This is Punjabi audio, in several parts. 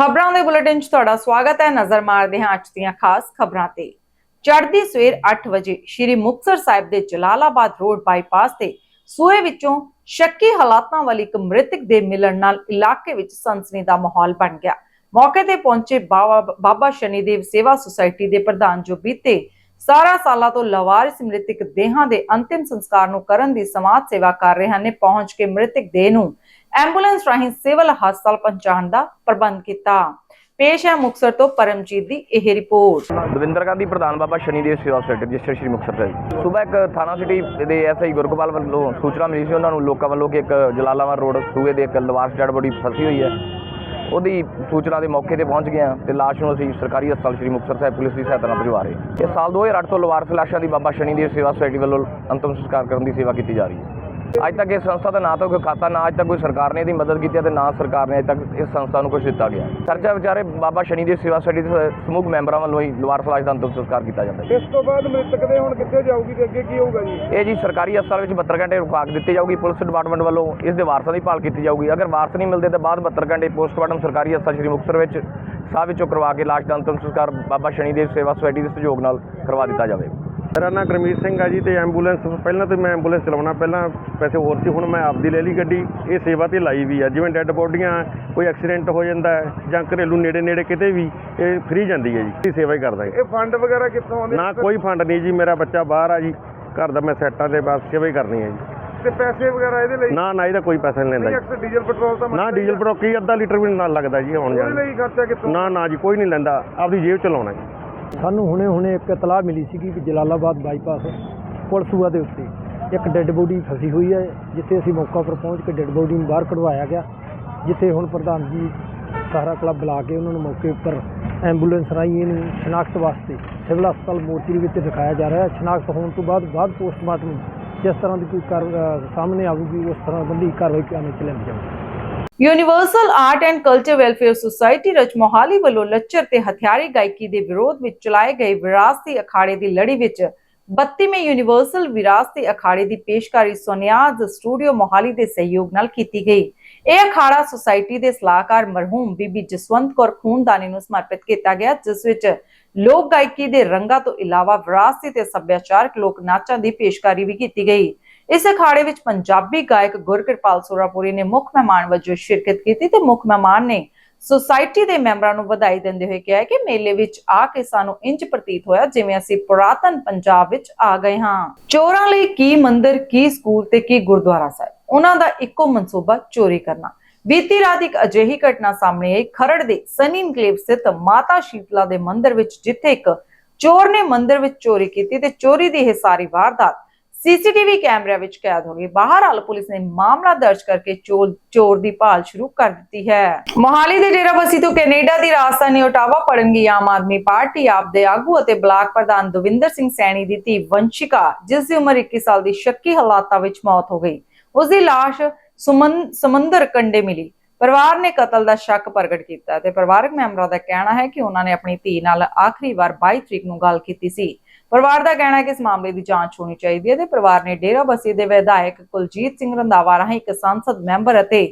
ਖਬਰਾਂ ਦੇ ਬੁਲੇਟਿਨ 'ਚ ਤੁਹਾਡਾ ਸਵਾਗਤ ਹੈ। ਨਜ਼ਰ ਮਾਰਦੇ ਹਾਂ ਅੱਜ ਦੀਆਂ ਖਾਸ ਖਬਰਾਂ ਤੇ। ਚੜ੍ਹਦੀ ਸਵੇਰ 8 ਵਜੇ ਸ਼੍ਰੀ ਮੁਕਤਸਰ ਸਾਹਿਬ ਦੇ ਜਲਾਲਾਬਾਦ ਰੋਡ ਬਾਈਪਾਸ ਤੇ ਸੂਏ ਵਿੱਚੋਂ ਸ਼ੱਕੀ ਹਾਲਾਤਾਂ ਵਾਲੀ ਇੱਕ ਮ੍ਰਿਤਕ ਦੇ ਮਿਲਣ ਨਾਲ ਇਲਾਕੇ ਵਿੱਚ ਸਨਸਨੀ ਦਾ ਮਾਹੌਲ ਬਣ ਗਿਆ। ਮੌਕੇ ਤੇ ਪਹੁੰਚੇ ਬਾਬਾ ਬਾਬਾ ਸ਼ਨੀਦੇਵ ਸੇਵਾ ਸੁਸਾਇਟੀ ਦੇ ਪ੍ਰਧਾਨ ਜੋ ਬੀਤੇ 17 ਸਾਲਾਂ ਤੋਂ ਲਵਾਰਿਸ ਮ੍ਰਿਤਕ ਦੇਹਾਂ ਦੇ ਅੰਤਿਮ ਸੰਸਕਾਰ ਨੂੰ ਕਰਨ ਦੀ ਸਮਾਜ ਸੇਵਾ ਕਰ ਰਹੇ ਹਨ ਨੇ ਪਹੁੰਚ ਕੇ ਮ੍ਰਿਤਕ ਦੇਹ ਨੂੰ ਐਂਬੂਲੈਂਸ ਰਾਹੀਂ ਸਿਵਲ ਹਸਪਤਾਲ ਪਹੁੰਚਾਉਣ ਦਾ ਪ੍ਰਬੰਧ ਕੀਤਾ। ਪੇਸ਼ ਹੈ ਮੁਕਤਸਰ ਤੋਂ ਪਰਮਜੀਤ ਦੀ ਇਹ ਰਿਪੋਰਟ। ਦਵਿੰਦਰ ਗਾਂਧੀ, ਪ੍ਰਧਾਨ ਬਾਬਾ ਸ਼ਨੀਦੇਵ ਸੇਵਾ ਸੋਸਾਇਟੀ ਰਜਿਸਟਰ ਸ਼੍ਰੀ ਮੁਕਤਸਰ ਸਾਹਿਬ। ਸਵੇਰ ਇੱਕ ਥਾਣਾ ਸਿਟੀ ਦੇ ਐਸਆਈ ਗੁਰਗੋਪਾਲ ਵੱਲੋਂ ਸੂਚਨਾ ਮਿਲੀ ਸੀ ਉਹਨਾਂ ਨੂੰ, ਲੋਕਾਂ ਵੱਲੋਂ ਕਿ ਇੱਕ ਜਲਾਲਾਬਾਦ ਰੋਡ ਸੂਏ ਦੇ ਇੱਕ ਲਵਾਰਸ ਡੈਡ ਬੋਡੀ ਫਸੀ ਹੋਈ ਹੈ। ਉਹਦੀ ਸੂਚਨਾ ਦੇ ਮੌਕੇ ਤੇ ਪਹੁੰਚ ਗਏ ਹਾਂ ਤੇ ਲਾਸ਼ ਨੂੰ ਅਸੀਂ ਸਰਕਾਰੀ ਹਸਪਤਾਲ ਸ਼੍ਰੀ ਮੁਕਤਸਰ ਸਾਹਿਬ ਪੁਲਿਸ ਦੀ ਸਹਾਇਤਾ ਨਾਲ ਭਜਵਾ ਰਹੇ ਹਾਂ। ਇਹ ਸਾਲ 2008 ਤੋਂ ਲਵਾਰਸ ਲਾਸ਼ਾਂ ਦੀ ਬਾਬਾ ਸ਼ਨੀਦੇਵ ਸੇਵਾ ਸੁਸਾਇਟੀ ਵੱਲੋਂ ਅੰਤਮ ਸੰਸਕਾਰ ਕਰਨ ਦੀ ਸੇਵਾ ਕੀਤੀ ਜਾ ਰਹੀ ਹੈ। ਅੱਜ ਤੱਕ ਇਸ ਸੰਸਥਾ ਦਾ ਨਾ ਤਾਂ ਕੋਈ ਖਾਤਾ ਨਾ ਅੱਜ ਤੱਕ ਕੋਈ ਸਰਕਾਰ ਨੇ ਇਹਦੀ ਮਦਦ ਕੀਤੀ ਤੇ ਨਾ ਸਰਕਾਰ ਨੇ ਅੱਜ ਤੱਕ ਇਸ ਸੰਸਥਾ ਨੂੰ ਕੁਝ ਦਿੱਤਾ ਗਿਆ ਖਰਚਾ ਵਿਚਾਰੇ ਬਾਬਾ ਸ਼ਨੀਦੇਵ ਸੇਵਾ ਸੁਸਾਇਟੀ ਦੇ ਸਮੂਹ ਮੈਂਬਰਾਂ ਵੱਲੋਂ ਹੀ ਲਵਾਰਸ ਲਾਸ਼ ਦਾ ਅੰਤਮ ਸੰਸਕਾਰ ਕੀਤਾ ਜਾਂਦਾ ਹੈ। ਇਸ ਤੋਂ ਬਾਅਦ ਮ੍ਰਿਤਕ ਦੇ ਹੁਣ ਕਿੱਥੇ ਜਾਊਗੀ ਤੇ ਅੱਗੇ ਕੀ ਹੋਊਗਾ ਜੀ? ਇਹ ਜੀ ਸਰਕਾਰੀ ਹਸਪਤਾਲ ਵਿੱਚ 72 ਘੰਟੇ ਰੁਕਾਕ ਦਿੱਤੀ ਜਾਊਗੀ ਪੁਲਿਸ ਡਿਪਾਰਟਮੈਂਟ ਵੱਲੋਂ ਇਸ ਦੇ ਵਾਰਸਾਂ ਦੀ ਭਾਲ ਕੀਤੀ ਜਾਊਗੀ। ਅਗਰ ਵਾਰਸ ਨਹੀਂ ਮਿਲਦੇ ਤਾਂ ਬਾਅਦ 72 ਘੰਟੇ ਪੋਸਟਮਾਰਟਮ ਸਰਕਾਰੀ ਹਸਪਤਾਲ ਸ਼੍ਰੀ ਮੁਕਤਸਰ ਵਿੱਚ ਸਾਹ ਵਿੱਚੋਂ ਕਰਵਾ ਕੇ ਲਾਸ਼ ਦਾ ਅੰਤਮ ਸੰਸਕਾਰ ਬਾਬਾ ਸ਼ਨੀਦੇਵ ਸੇਵਾ ਸੁਸਾਇਟੀ ਦੇ ਸਹਿਯੋਗ ਨਾਲ ਕਰਵਾ ਦਿੱਤਾ ਜਾਵੇ ਮੇਰਾ ਨਾਮ ਗੁਰਮੀਤ ਸਿੰਘ ਆ ਜੀ ਤੇ ਐਂਬੂਲੈਂਸ ਪਹਿਲਾਂ ਤੇ ਮੈਂ ਐਂਬੂਲੈਂਸ ਚਲਾਉਣਾ ਪਹਿਲਾਂ ਪੈਸੇ ਹੋਰ ਸੀ ਹੁਣ ਮੈਂ ਆਪਦੀ ਲੈ ਲਈ ਗੱਡੀ। ਇਹ ਸੇਵਾ ਤੇ ਲਾਈ ਵੀ ਆ ਜਿਵੇਂ ਡੈੱਡ ਬੋਡੀਆਂ ਕੋਈ ਐਕਸੀਡੈਂਟ ਹੋ ਜਾਂਦਾ ਜਾਂ ਘਰੇਲੂ ਨੇੜੇ ਨੇੜੇ ਕਿਤੇ ਵੀ ਇਹ ਫ੍ਰੀ ਜਾਂਦੀ ਹੈ ਜੀ। ਇਹ ਸੇਵਾ ਹੀ ਕਰਦਾ ਜੀ। ਇਹ ਫੰਡ ਵਗੈਰਾ ਕਿੱਥੋਂ ਆਉਂਦੇ ਨਾ ਕੋਈ ਫੰਡ ਨਹੀਂ ਜੀ ਮੇਰਾ ਬੱਚਾ ਬਾਹਰ ਆ ਜੀ ਘਰ ਦਾ ਮੈਂ ਸੈੱਟਾਂ ਦੇ ਬਸ ਸੇਵਾ ਹੀ ਕਰਨੀ ਹੈ ਜੀ। ਤੇ ਪੈਸੇ ਵਗੈਰਾ ਇਹਦੇ ਲਈ? ਨਾ ਨਾ ਇਹਦਾ ਕੋਈ ਪੈਸਾ ਨਹੀਂ ਲੈਂਦਾ ਅਕਸਰ ਡੀਜ਼ਲ ਪੈਟਰੋਲ ਤਾਂ ਜੀ ਨਾ ਡੀਜ਼ਲ ਪੈਟਰੋਲ ਕੀ ਅੱਧਾ ਲੀਟਰ ਵੀ ਨਾਲ ਲੱਗਦਾ ਜੀ ਆਉਣ ਜਾਣ। ਲਈ ਖਰਚਾ ਕਿੱਥੋਂ? ਨਾ ਨਾ ਜੀ ਕੋਈ ਨਹੀਂ ਲੈਂਦਾ ਆਪਦੀ ਜੇਬ ਚ ਲਾਉਣਾ ਜੀ। ਸਾਨੂੰ ਹੁਣੇ ਹੁਣੇ ਇੱਕ ਇਤਲਾਹ ਮਿਲੀ ਸੀਗੀ ਕਿ ਜਲਾਲਾਬਾਦ ਬਾਈਪਾਸ ਪੁਲਸੂਆ ਦੇ ਉੱਤੇ ਇੱਕ ਡੈੱਡ ਬੋਡੀ ਫਸੀ ਹੋਈ ਹੈ, ਜਿੱਥੇ ਅਸੀਂ ਮੌਕਾ ਪਰ ਪਹੁੰਚ ਕੇ ਡੈੱਡ ਬੋਡੀ ਨੂੰ ਬਾਹਰ ਕਢਵਾਇਆ ਗਿਆ, ਜਿੱਥੇ ਹੁਣ ਪ੍ਰਧਾਨ ਜੀ ਸਹਾਰਾ ਕਲੱਬ ਬੁਲਾ ਕੇ ਉਹਨਾਂ ਨੂੰ ਮੌਕੇ ਉੱਪਰ ਐਂਬੂਲੈਂਸ ਰਾਹੀਂ ਇਹਨੂੰ ਸ਼ਨਾਖਤ ਵਾਸਤੇ ਸਿਵਲ ਹਸਪਤਾਲ ਮੋਰਚਰੀ ਵਿੱਚ ਦਿਖਾਇਆ ਜਾ ਰਿਹਾ ਹੈ। ਸ਼ਨਾਖਤ ਹੋਣ ਤੋਂ ਬਾਅਦ ਬਾਅਦ ਪੋਸਟਮਾਰਟਮ ਜਿਸ ਤਰ੍ਹਾਂ ਦੀ ਕੋਈ ਕਰ ਸਾਹਮਣੇ ਆਵੇਗੀ ਉਸ ਤਰ੍ਹਾਂ ਬੰਦੀ ਕਾਰਵਾਈ ਕਰਨ ਚ ਲੈਂਦੀ ਜਾਵੇਗੀ universal art and culture welfare society ਰਜਮੋਹਾਲੀ ਵੱਲੋਂ ਲੱਚਰ ਤੇ ਹਥਿਆਰੀ ਗਾਇਕੀ ਦੇ ਵਿਰੋਧ ਵਿੱਚ ਚਲਾਏ ਗਏ ਵਿਰਾਸਤੀ ਅਖਾੜੇ ਦੀ ਲੜੀ ਵਿੱਚ 32ਵੇਂ ਯੂਨੀਵਰਸਲ ਵਿਰਾਸਤੀ ਅਖਾੜੇ ਦੀ ਪੇਸ਼ਕਾਰੀ ਸੋਨਿਆਜ਼ ਸਟੂਡੀਓ ਮੋਹਾਲੀ ਦੇ ਸਹਿਯੋਗ ਨਾਲ ਕੀਤੀ ਗਈ। ਇਹ ਅਖਾੜਾ ਸੁਸਾਇਟੀ ਦੇ ਸਲਾਹਕਾਰ ਮਰਹੂਮ ਬੀਬੀ ਜਸਵੰਤ ਕੌਰ ਖੂਨਦਾਨੀ ਨੂੰ ਸਮਰਪਿਤ ਕੀਤਾ ਗਿਆ, ਜਿਸ ਵਿੱਚ ਲੋਕ ਗਾਇਕੀ ਦੇ ਰੰਗਾਂ ਤੋਂ ਇਲਾਵਾ ਵਿਰਾਸਤੀ ਤੇ ਸੱਭਿਆਚਾਰਕ ਲੋਕ ਨਾਚਾਂ ਦੀ ਪੇਸ਼ਕਾਰੀ ਵੀ ਕੀਤੀ ਗਈ। ਇਸ ਅਖਾੜੇ ਵਿੱਚ ਪੰਜਾਬੀ ਗਾਇਕ ਗੁਰਕਿਰਪਾਲ ਸੋਰਾਪੁਰੀ ਨੇ ਮੁੱਖ ਮਹਿਮਾਨ ਵਜੋਂ ਸ਼ਿਰਕਤ ਕੀਤੀ ਤੇ ਮੁੱਖ ਮਹਿਮਾਨ ਨੇ ਸੁਸਾਇਟੀ ਦੇ ਮੈਂਬਰਾਂ ਨੂੰ ਵਧਾਈ ਦਿੰਦੇ ਹੋਏ ਕਿਹਾ ਕਿ ਮੇਲੇ ਵਿੱਚ ਆ ਕੇ ਸਾਨੂੰ ਇੰਜ ਪ੍ਰਤੀਤ ਹੋਇਆ ਜਿਵੇਂ ਅਸੀਂ ਪੁਰਾਤਨ ਪੰਜਾਬ ਵਿੱਚ ਆ ਗਏ ਹਾਂ। ਚੋਰਾਂ ਲਈ ਕੀ ਮੰਦਿਰ, ਕੀ ਸਕੂਲ ਤੇ ਕੀ ਗੁਰਦੁਆਰਾ ਸਾਹਿਬ? ਉਹਨਾਂ ਦਾ ਇੱਕੋ ਮਨਸੂਬਾ ਚੋਰੀ ਕਰਨਾ। ਬੀਤੀ ਰਾਤ ਇੱਕ ਅਜਿਹੀ ਘਟਨਾ ਸਾਹਮਣੇ ਆਈ। ਖਰੜ ਦੇ ਸਨੀ ਇਨਕਲੇਵ ਸਥਿਤ ਮਾਤਾ ਸ਼ੀਤਲਾ ਦੇ ਮੰਦਿਰ ਵਿੱਚ ਜਿੱਥੇ ਇੱਕ ਚੋਰ ਨੇ ਮੰਦਿਰ ਵਿੱਚ ਚੋਰੀ ਕੀਤੀ ਤੇ ਚੋਰੀ ਦੀ ਇਹ ਸਾਰੀ ਵਾਰਦਾਤ ਸੀਸੀਟੀਵੀ ਕੈਮਰਿਆਂ ਵਿੱਚ ਕੈਦ ਹੋ ਗਈ ਬਹਰਾਲ ਪੁਲਿਸ ਨੇ ਮਾਮਲਾ ਦਰਜ ਕਰਕੇ ਚੋਰ ਦੀ ਭਾਲ ਸ਼ੁਰੂ ਕਰ ਦਿੱਤੀ ਹੈ। ਮੋਹਾਲੀ ਦੇ ਡੇਰਾਬੱਸੀ ਤੋਂ ਕੈਨੇਡਾ ਦੀ ਰਾਜਧਾਨੀ ਓਟਾਵਾ ਪੜਨ ਗਈ ਆਮ ਆਦਮੀ ਪਾਰਟੀ ਆਪ ਦੇ ਆਗੂ ਅਤੇ ਬਲਾਕ ਪ੍ਰਧਾਨ ਦਵਿੰਦਰ ਸਿੰਘ ਸੈਣੀ ਦੀ ਧੀ ਵੰਸ਼ਿਕਾ, ਜਿਸ ਦੀ ਉਮਰ 21 ਸਾਲ ਦੀ ਸ਼ੱਕੀ ਹਾਲਾਤਾਂ ਵਿੱਚ ਮੌਤ ਹੋ ਗਈ। ਉਸ ਦੀ ਲਾਸ਼ ਸੁਮਨ ਸਮੁੰਦਰ ਕੰਡੇ ਮਿਲੀ। ਪਰਿਵਾਰ ਨੇ ਕਤਲ ਦਾ ਸ਼ੱਕ ਪ੍ਰਗਟ ਕੀਤਾ ਤੇ ਪਰਿਵਾਰਕ ਮੈਂਬਰਾਂ ਦਾ ਕਹਿਣਾ ਹੈ ਕਿ ਉਹਨਾਂ ਨੇ ਆਪਣੀ ਧੀ ਨਾਲ ਆਖਰੀ ਵਾਰ 22 ਤਰੀਕ ਨੂੰ ਗੱਲ ਕੀਤੀ ਸੀ। ਪਰਿਵਾਰ ਦਾ ਕਹਿਣਾ ਹੈ ਕਿ ਇਸ ਮਾਮਲੇ ਦੀ ਜਾਂਚ ਹੋਣੀ ਚਾਹੀਦੀ ਹੈ ਤੇ ਪਰਿਵਾਰ ਨੇ ਡੇਰਾਬੱਸੀ ਦੇ ਵਿਧਾਇਕ ਕੁਲਜੀਤ ਸਿੰਘ ਰੰਧਾਵਾ ਰਾਹੀਂ ਇੱਕ ਸੰਸਦ ਮੈਂਬਰ ਅਤੇ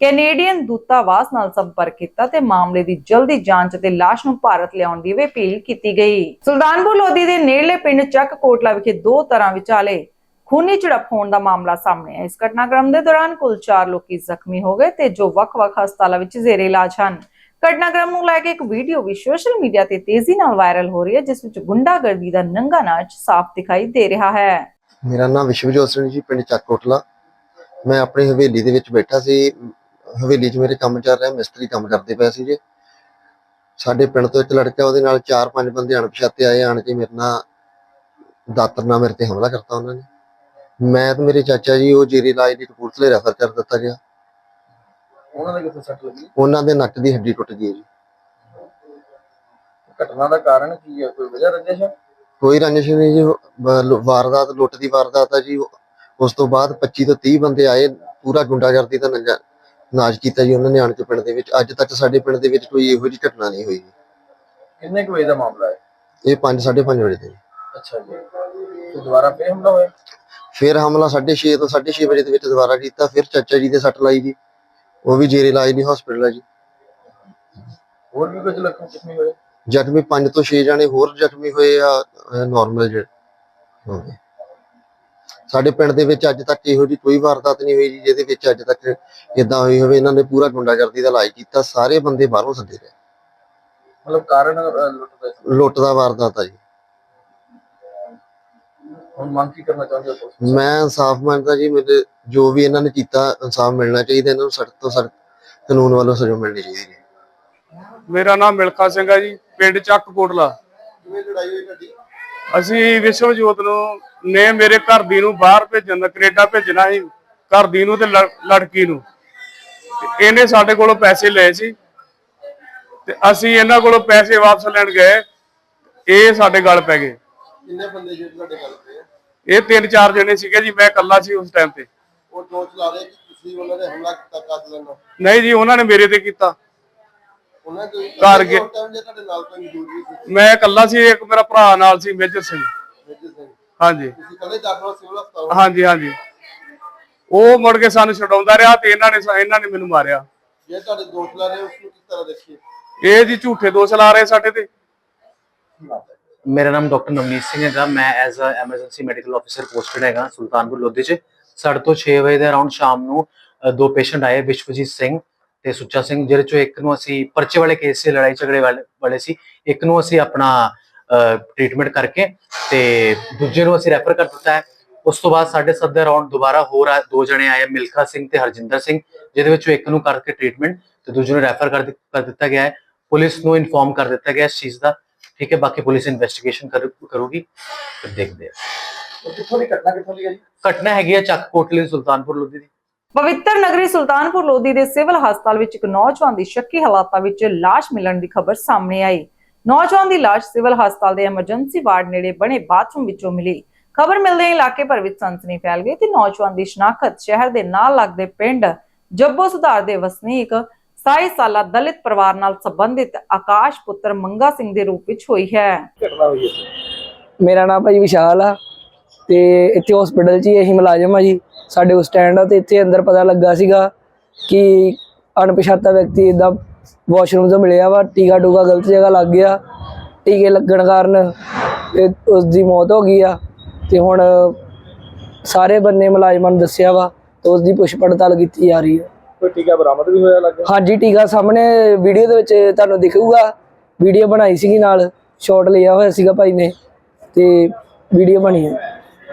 ਕੈਨੇਡੀਅਨ ਦੂਤਾਵਾਸ ਨਾਲ ਸੰਪਰਕ ਕੀਤਾ ਤੇ ਮਾਮਲੇ ਦੀ ਜਲਦੀ ਜਾਂਚ ਅਤੇ ਲਾਸ਼ ਨੂੰ ਭਾਰਤ ਲਿਆਉਣ ਦੀ ਵੀ ਅਪੀਲ ਕੀਤੀ ਗਈ। ਸੁਲਤਾਨਪੁਰ ਲੋਧੀ ਦੇ ਨੇੜਲੇ ਪਿੰਡ ਚੱਕ ਕੋਟਲਾ ਵਿਖੇ ਦੋ ਤਰ੍ਹਾਂ ਵਿਚਾਲੇ ਖੂਨੀ ਝੜਪ ਹੋਣ ਦਾ ਮਾਮਲਾ ਸਾਹਮਣੇ ਆਇਆ। ਇਸ ਘਟਨਾਕ੍ਰਮ ਦੇ ਦੌਰਾਨ ਕੁੱਲ 4 ਲੋਕੀ ਜ਼ਖਮੀ ਹੋ ਗਏ ਤੇ ਜੋ ਵੱਖ-ਵੱਖ ਹਸਪਤਾਲਾਂ ਵਿੱਚ ਜ਼ੇਰੇ ਇਲਾਜ ਹਨ। ਘਟਨਾਕ੍ਰਮ ਨੂੰ ਲੈ ਕੇ ਇੱਕ ਵੀਡੀਓ ਵੀ ਸੋਸ਼ਲ ਮੀਡੀਆ ਤੇ ਤੇਜ਼ੀ ਨਾਲ ਵਾਇਰਲ ਹੋ ਰਹੀ ਹੈ, ਜਿਸ ਵਿੱਚ ਗੁੰਡਾਗਰਦੀ ਦਾ ਨੰਗਾ ਨਾਚ ਸਾਫ਼ ਦਿਖਾਈ ਦੇ ਰਿਹਾ ਹੈ। ਮੇਰਾ ਨਾਮ ਵਿਸ਼ਵਜੋਤ ਸਿੰਘ ਜੀ, ਪਿੰਡ ਚੱਕ ਮੈਂ ਆਪਣੀ ਹਵੇਲੀ ਦੇ ਵਿੱਚ ਬੈਠਾ ਸੀ। ਹਵੇਲੀ 'ਚ ਮੇਰੇ ਕੰਮ ਚੱਲ ਰਿਹਾ, ਮਿਸਤਰੀ ਕੰਮ ਕਰਦੇ ਪਏ ਸੀ ਜੀ। ਸਾਡੇ ਪਿੰਡ ਤੋਂ ਇੱਕ ਲੜਕਾ, ਉਹਦੇ ਨਾਲ ਚਾਰ ਪੰਜ ਬੰਦੇ ਅਣਪਛਾਤੇ ਆਏ, ਆਣ ਕੇ ਮੇਰੇ ਨਾਲ ਦਾਤਰ ਨਾਲ ਮੇਰੇ ਤੇ ਹਮਲਾ ਕਰਤਾ ਉਹਨਾਂ ਨੇ। ਮੈਂ ਤੇ ਮੇਰੇ ਚਾਚਾ ਜੀ, ਉਹ ਜੇਰੇ ਇਲਾਜ ਦੀ ਕਪੂਰਥਲੇ ਰੈਫਰ ਕਰ ਦਿੱਤਾ ਗਿਆ। ਉਹਨਾਂ ਦੇ ਕਿੱਥੇ ਸੱਟ ਲੱਗੀ? ਉਹਨਾਂ ਦੇ ਨੱਕ ਦੀ ਹੱਡੀ ਟੁੱਟ ਗਈ ਜੀ। ਘਟਨਾ ਦਾ ਕਾਰਨ ਕੀ ਹੈ? ਕੋਈ ਵਜ੍ਹਾ ਰੰਜਿਸ਼ ਹੈ? ਕੋਈ ਰੰਜਿਸ਼ ਨਹੀਂ ਜੀ। ਬ- ਵਾਰਦਾਤ ਲੁੱਟ ਦੀ ਵਾਰਦਾਤ ਆ ਜੀ। ਉਸ ਤੋਂ ਬਾਅਦ 25 ਤੋਂ 30 ਬੰਦੇ ਆਏ। ਪੂਰਾ ਗੁੰਡਾਗਰਦੀ ਦਾ ਨੰਜਾ ਨਾਚ ਕੀਤਾ ਜੀ ਉਹਨਾਂ ਨੇ ਆਣ ਕੇ ਪਿੰਡ ਦੇ ਵਿੱਚ। ਅੱਜ ਤੱਕ ਸਾਡੇ ਪਿੰਡ ਦੇ ਵਿੱਚ ਕੋਈ ਇਹੋ ਜਿਹੀ ਘਟਨਾ ਨਹੀਂ ਹੋਈ ਜੀ। ਕਿੰਨੇ ਕੁ ਵਜੇ ਦਾ ਮਾਮਲਾ ਹੈ? ਇਹ 5 5:30 ਵਜੇ ਦੇ ਜੀ। ਅੱਛਾ ਜੀ। ਤੇ ਦੁਬਾਰਾ ਫੇਰ ਹਮਲਾ ਹੋਇਆ? ਫਿਰ ਹਮਲਾ 6:30 ਤੋਂ 6:30 ਵਜੇ ਦੇ ਵਿੱਚ ਦੁਬਾਰਾ ਕੀਤਾ। ਫਿਰ ਚਾਚਾ ਜੀ ਦੇ ਸੱਟ ਲਾਈ ਜੀ। ਉਹ ਵੀ ਜੇਰੇ ਇਲਾਜ ਦੀ ਹਸਪੀਟਲ ਆ ਜੀ। ਹੋਰ ਵੀ ਕੁਝ ਲੱਖਾਂ ਜ਼ਖਮੀ ਹੋਏ? ਜ਼ਖਮੀ 5 ਤੋਂ 6 ਜਾਣੇ ਹੋਰ ਜ਼ਖਮੀ ਹੋਏ ਆ ਨਾਰਮਲ ਜਿਹੜੇ। ਹੋ। ਗਏ ਸਾਡੇ ਪਿੰਡ ਦੇ ਵਿੱਚ ਅੱਜ ਤੱਕ ਇਹੋ ਜਿਹੀ ਕੋਈ ਵਾਰਦਾਤ ਨਹੀਂ ਹੋਈ ਜੀ ਜਿਹਦੇ ਵਿੱਚ ਅੱਜ ਤੱਕ ਇਦਾਂ ਹੋਈ ਹੋਵੇ ਇਹਨਾਂ ਨੇ ਪੂਰਾ ਗੁੰਡਾਗਰਦੀ ਦਾ ਇਲਾਜ ਕੀਤਾ ਸਾਰੇ ਬੰਦੇ ਬਾਹਰੋਂ ਸੱਦੇ ਰਹੇ ਮਤਲਬ ਕਾਰਨ। ਲੁੱਟ ਦਾ ਵਾਰਦਾਤ ਆ ਜੀ। ਹੁਣ ਮੰਗ ਕੀ ਕਰਨਾ ਚਾਹੁੰਦੇ ਹੋ ਤੁਸੀਂ? ਮੈਂ ਇਨਸਾਫ ਮੰਗਦਾ ਜੀ ਮੇਰੇ ਜੋ ਵੀ ਇਹਨਾਂ ਨੇ ਕੀਤਾ ਇਨਸਾਫ ਮਿਲਣਾ ਚਾਹੀਦਾ ਇਹਨਾਂ ਨੂੰ ਸਖਤ ਤੋਂ ਸਖਤ ਕਾਨੂੰਨ ਵੱਲੋਂ ਸਜ਼ਾ ਮਿਲਣੀ ਚਾਹੀਦੀ ਹੈ। ਮੇਰਾ ਨਾਮ ਮਿਲਖਾ ਸਿੰਘ ਹੈ ਜੀ ਪਿੰਡ ਚੱਕ ਕੋਟਲਾ। ਕਿਵੇਂ ਲੜਾਈ ਹੋਈ ਤੁਹਾਡੀ? ਅਸੀਂ ਵਿਸ਼ਵਜੋਤ ਨੂੰ ਨੇ ਮੇਰੇ ਘਰ ਦੀ ਨੂੰ ਬਾਹਰ ਭੇਜਣ ਦਾ ਕੈਨੇਡਾ ਭੇਜਣਾ ਸੀ ਘਰ ਦੀ ਨੂੰ ਤੇ ਲੜ- ਲੜਕੀ ਨੂੰ। ਤੇ ਇਹਨੇ ਸਾਡੇ ਕੋਲੋਂ ਪੈਸੇ ਲਏ ਸੀ ਤੇ ਅਸੀਂ ਇਹਨਾਂ ਕੋਲੋਂ ਪੈਸੇ ਵਾਪਸ ਲੈਣ ਗਏ ਇਹ ਸਾਡੇ ਗੱਲ ਪੈ ਗਏ। ਕਿੰਨੇ ਬੰਦੇ ਜਿਹੜੇ ਤੁਹਾਡੇ ਗੱਲ ਇਹ ਤਿੰਨ ਚਾਰ ਜਣੇ ਸੀਗੇ ਜੀ ਮੈਂ ਇਕੱਲਾ ਸੀ ਉਸ ਟਾਈਮ ਤੇ। ਉਹ ਦੋਸ਼ ਲਾ ਰਹੇ ਕਿ ਤੁਸੀਂ ਉਹਨਾਂ ਨੇ ਹਮਲਾ ਕੀਤਾ ਕਾਤਲਾਂ ਨਾਲ? ਨਹੀਂ ਜੀ ਉਹਨਾਂ ਨੇ ਮੇਰੇ ਤੇ ਕੀਤਾ। ਉਹਨਾਂ ਦੇ ਘਰ ਗਏ। ਜੇ ਤੁਹਾਡੇ ਨਾਲ ਕੋਈ ਮੌਜੂਦ ਵੀ ਸੀ? ਮੈਂ ਇਕੱਲਾ ਸੀ ਇੱਕ ਮੇਰਾ ਭਰਾ ਨਾਲ ਸੀ ਮੇਜਰ ਸਿੰਘ। ਮੇਜਰ ਸਿੰਘ। ਹਾਂਜੀ। ਤੁਸੀਂ ਕੱਲੇ ਦਾਖਲ ਹੋ ਸਿਵਲ ਹਸਪਤਾਲ? ਹਾਂਜੀ ਹਾਂਜੀ। ਉਹ ਮੁੜ ਕੇ ਸਾਨੂੰ ਛਡਾਉਂਦਾ ਰਿਹਾ ਤੇ ਇਹਨਾਂ ਨੇ ਇਹਨਾਂ ਨੇ ਮੈਨੂੰ ਮਾਰਿਆ। ਜੇ ਤੁਹਾਡੇ ਦੋਸ਼ ਲਾ ਰਹੇ ਉਸ ਨੂੰ ਕਿਸ ਤਰ੍ਹਾਂ ਦੇਖੀਏ? ਇਹ ਜੀ ਝੂਠੇ ਦੋਸ਼ ਲਾ ਰਹੇ ਸਾਡੇ ਤੇ। ਮੇਰਾ ਨਾਮ ਡਾਕਟਰ ਨਵਨੀਤ ਸਿੰਘ ਹੈਗਾ। ਮੈਂ as a emergency medical officer posted ਹੈਗਾ ਸੁਲਤਾਨਪੁਰ ਲੋਧੀ 'ਚ। ਸਾਡੇ ਤੋਂ 6 ਵਜੇ ਦੇ ਅਰਾਊਂਡ ਸ਼ਾਮ ਨੂੰ ਦੋ ਪੇਸ਼ੈਂਟ ਆਏ, ਵਿਸ਼ਵਜੀਤ ਸਿੰਘ ਤੇ ਸੁੱਚਾ ਸਿੰਘ, ਜਿਹਦੇ ਚੋਂ ਇੱਕ ਨੂੰ ਅਸੀਂ ਪਰਚੇ ਵਾਲੇ ਕੇਸ 'ਚ ਲੜਾਈ ਝਗੜੇ ਵਾਲੇ ਵਾਲੇ ਸੀ। ਇੱਕ ਨੂੰ ਅਸੀਂ ਆਪਣਾ ਟ੍ਰੀਟਮੈਂਟ ਕਰਕੇ ਤੇ ਦੂਜੇ ਨੂੰ ਅਸੀਂ ਰੈਫਰ ਕਰ ਦਿੱਤਾ ਹੈ। ਉਸ ਤੋਂ ਬਾਅਦ ਸਾਡੇ ਸੱਤ ਦੇ ਅਰਾਊਂਡ ਦੁਬਾਰਾ ਹੋਰ ਆ- ਦੋ ਜਣੇ ਆਏ, ਮਿਲਖਾ ਸਿੰਘ ਤੇ ਹਰਜਿੰਦਰ ਸਿੰਘ, ਜਿਹਦੇ ਵਿੱਚੋਂ ਇੱਕ ਨੂੰ ਕਰਕੇ ਟ੍ਰੀਟਮੈਂਟ ਤੇ ਦੂਜੇ ਨੂੰ ਰੈਫਰ ਕਰ ਦਿੱਤਾ ਗਿਆ ਹੈ। ਪੁਲਿਸ ਨੂੰ ਇਨਫੋਰਮ ਕਰ ਦਿੱਤਾ ਗਿਆ ਇਸ ਚੀਜ਼ ਦਾ। ਠੀਕ ਹੈ ਬਾਕੀ ਪੁਲਿਸ ਇਨਵੈਸਟੀਗੇਸ਼ਨ ਕਰੂਗੀ ਫਿਰ ਦੇਖਦੇ ਆ ਕਿੱਥੋਂ ਦੀ ਘਟਨਾ ਕਿੱਥੋਂ ਦੀ ਹੈ ਜੀ? ਘਟਨਾ ਹੈਗੀ ਹੈ ਚੱਕ ਕੋਟਲੀ ਸੁਲਤਾਨਪੁਰ ਲੋਧੀ ਦੀ। ਪਵਿੱਤਰ ਨਗਰੀ ਸੁਲਤਾਨਪੁਰ ਲੋਧੀ ਦੇ ਸਿਵਲ ਹਸਪਤਾਲ ਵਿੱਚ ਇੱਕ ਨੌਜਵਾਨ ਦੀ ਸ਼ੱਕੀ ਹਾਲਾਤਾਂ ਵਿੱਚ ਲਾਸ਼ ਮਿਲਣ ਦੀ ਖਬਰ ਸਾਹਮਣੇ ਆਈ। ਨੌਜਵਾਨ ਦੀ ਲਾਸ਼ ਸਿਵਲ ਹਸਪਤਾਲ ਦੇ ਐਮਰਜੈਂਸੀ ਵਾਰਡ ਨੇੜੇ ਬਣੇ ਬਾਥਰੂਮ ਵਿੱਚੋਂ ਮਿਲੀ। ਖਬਰ ਮਿਲਦੇ ਹੀ ਇਲਾਕੇ ਭਰ ਵਿੱਚ ਸਨਸਨੀ ਫੈਲ ਗਈ ਤੇ ਨੌਜਵਾਨ ਦੀ ਸ਼ਨਾਖਤ ਸ਼ਹਿਰ ਦੇ ਨਾਲ ਲੱਗਦੇ ਪਿੰਡ ਜੱਬੋ ਸੁਧਾਰ ਦੇ ਵਸਨੀਕ 27 ਸਾਲਾ ਦਲਿਤ ਪਰਿਵਾਰ ਨਾਲ ਸੰਬੰਧਿਤ ਆਕਾਸ਼ ਪੁੱਤਰ ਮੰਗਾ ਸਿੰਘ ਦੇ ਰੂਪ ਵਿੱਚ ਹੋਈ ਹੈ। ਘਟਨਾ ਹੋਈ ਹੈ ਮੇਰਾ ਨਾਮ ਭਾਜੀ ਵਿਸ਼ਾਲ ਆ ਤੇ ਇੱਥੇ ਹਸਪੀਟਲ 'ਚ ਹੀ ਇਹੀ ਮੁਲਾਜ਼ਮ ਆ ਜੀ। ਸਾਡੇ ਕੋਲ ਸਟੈਂਡ ਆ ਤੇ ਇੱਥੇ ਅੰਦਰ ਪਤਾ ਲੱਗਾ ਸੀਗਾ ਕਿ ਅਣਪਛਾਤਾ ਵਿਅਕਤੀ ਇਦਾਂ ਵਾਸ਼ਰੂਮ ਤੋਂ ਮਿਲਿਆ ਵਾ ਟੀਕਾ ਟੂਕਾ ਗਲਤ ਜਗ੍ਹਾ ਲੱਗ ਗਿਆ ਟੀਕੇ ਲੱਗਣ ਕਾਰਨ ਇਹ- ਉਸ ਦੀ ਮੌਤ ਹੋ ਗਈ ਆ। ਤੇ ਹੁਣ ਸਾਰੇ ਬੰਨੇ ਮੁਲਾਜ਼ਮਾਂ ਨੂੰ ਦੱਸਿਆ ਵਾ ਤੇ ਉਸ ਦੀ ਪੁੱਛ ਪੜਤਾਲ ਕੀਤੀ ਜਾ ਰਹੀ ਹੈ ਕੋਈ ਟੀਕਾ ਬਰਾਮਦ ਵੀ ਹੋਇਆ ਲੱਗਾ ਹਾਂਜੀ ਟੀਕਾ ਸਾਹਮਣੇ ਵੀਡੀਓ ਦੇ ਵਿੱਚ ਤੁਹਾਨੂੰ ਦਿਖੂਗਾ। ਵੀਡੀਓ ਬਣਾਈ ਸੀਗੀ ਨਾਲ ਸ਼ਾਟ ਲਿਆ ਹੋਇਆ ਸੀਗਾ ਭਾਈ ਨੇ ਤੇ ਵੀਡੀਓ ਬਣੀ ਹੈ।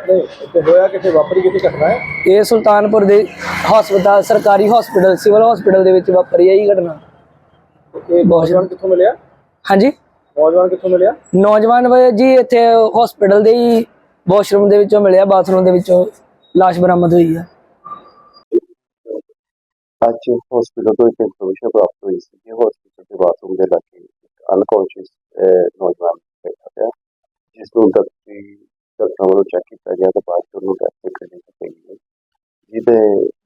ਨਹੀਂ ਤੇ ਹੋਇਆ ਕਿੱਥੇ? ਵਾਪਰੀ ਕਿੱਥੇ ਘਟਨਾ ਹੈ? ਇਹ ਸੁਲਤਾਨਪੁਰ ਦੇ ਹਸਪਤਾਲ ਸਰਕਾਰੀ ਹਸਪੀਟਲ ਸਿਵਲ ਹਸਪੀਟਲ ਦੇ ਵਿੱਚ ਵਾਪਰੀ ਹੈ ਇਹ ਘਟਨਾ। ਇਹ ਨੌਜਵਾਨ ਕਿੱਥੋਂ ਮਿਲਿਆ? ਹਾਂਜੀ? ਨੌਜਵਾਨ ਕਿੱਥੋਂ ਮਿਲਿਆ? ਨੌਜਵਾਨ ਵਾ ਜੀ ਇੱਥੇ ਹਸਪੀਟਲ ਦੇ ਹੀ ਵਾਸ਼ਰੂਮ ਦੇ ਵਿੱਚੋਂ ਮਿਲਿਆ ਬਾਥਰੂਮ ਦੇ ਵਿੱਚੋਂ ਲਾਸ਼ ਬਰਾਮਦ ਹੋਈ ਹੈ ਅੱਜ ਹਸਪੀਟਲ ਤੋਂ ਇੱਕ ਇਨਫੋਰਮੇਸ਼ਨ ਪ੍ਰਾਪਤ ਹੋਈ ਸੀ ਕਿ ਹਸਪੀਟਲ ਦੇ ਬਾਥਰੂਮ ਦੇ ਲਾਗੇ ਇੱਕ ਅਨਕੌਂਸ਼ੀਅਸ ਨੌਜਵਾਨ ਬੈਠਾ ਪਿਆ ਜਿਸ ਨੂੰ ਡਾਕਟਰੀ ਡਾਕਟਰਾਂ ਵੱਲੋਂ ਚੈੱਕ ਕੀਤਾ ਗਿਆ ਤਾਂ ਬਾਅਦ 'ਚ ਉਹਨੂੰ ਡੈਥ ਕਰਨੀ ਪਈ ਹੈ ਜਿਹਦੇ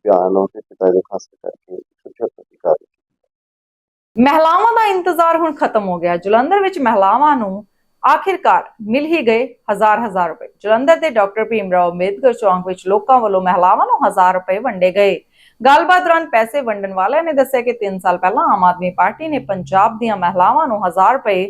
ਬਿਆਨ ਉਹਦੇ ਪਿਤਾ ਦੇ ਖਾਸ ਕਰਕੇ 176 ਦੀ ਕਾਰਵਾਈ ਮਹਿਲਾਵਾਂ ਦਾ ਇੰਤਜ਼ਾਰ ਹੁਣ ਖਤਮ ਹੋ ਗਿਆ ਜਲੰਧਰ ਵਿੱਚ ਮਹਿਲਾਵਾਂ ਨੂੰ ਆਖਿਰਕਾਰ ਮਿਲ ਹੀ ਗਏ ਹਜ਼ਾਰ ਹਜ਼ਾਰ ਰੁਪਏ ਜਲੰਧਰ ਦੇ ਡਾਕਟਰ ਭੀਮਰਾਓ ਅੰਬੇਦਕਰ ਚੌਂਕ ਵਿੱਚ ਲੋਕਾਂ ਵੱਲੋਂ ਮਹਿਲਾਵਾਂ ਨੂੰ ਹਜ਼ਾਰ ਰੁਪਏ ਵੰਡੇ ਗਏ ਗੱਲਬਾਤ ਦੌਰਾਨ ਪੈਸੇ ਵੰਡਣ ਵਾਲਿਆਂ ਨੇ ਦੱਸਿਆ ਕਿ 3 ਸਾਲ ਪਹਿਲਾਂ ਆਮ ਆਦਮੀ ਪਾਰਟੀ ਨੇ ਪੰਜਾਬ ਦੀਆਂ ਮਹਿਲਾਵਾਂ ਨੂੰ ਹਜ਼ਾਰ ਰੁਪਏ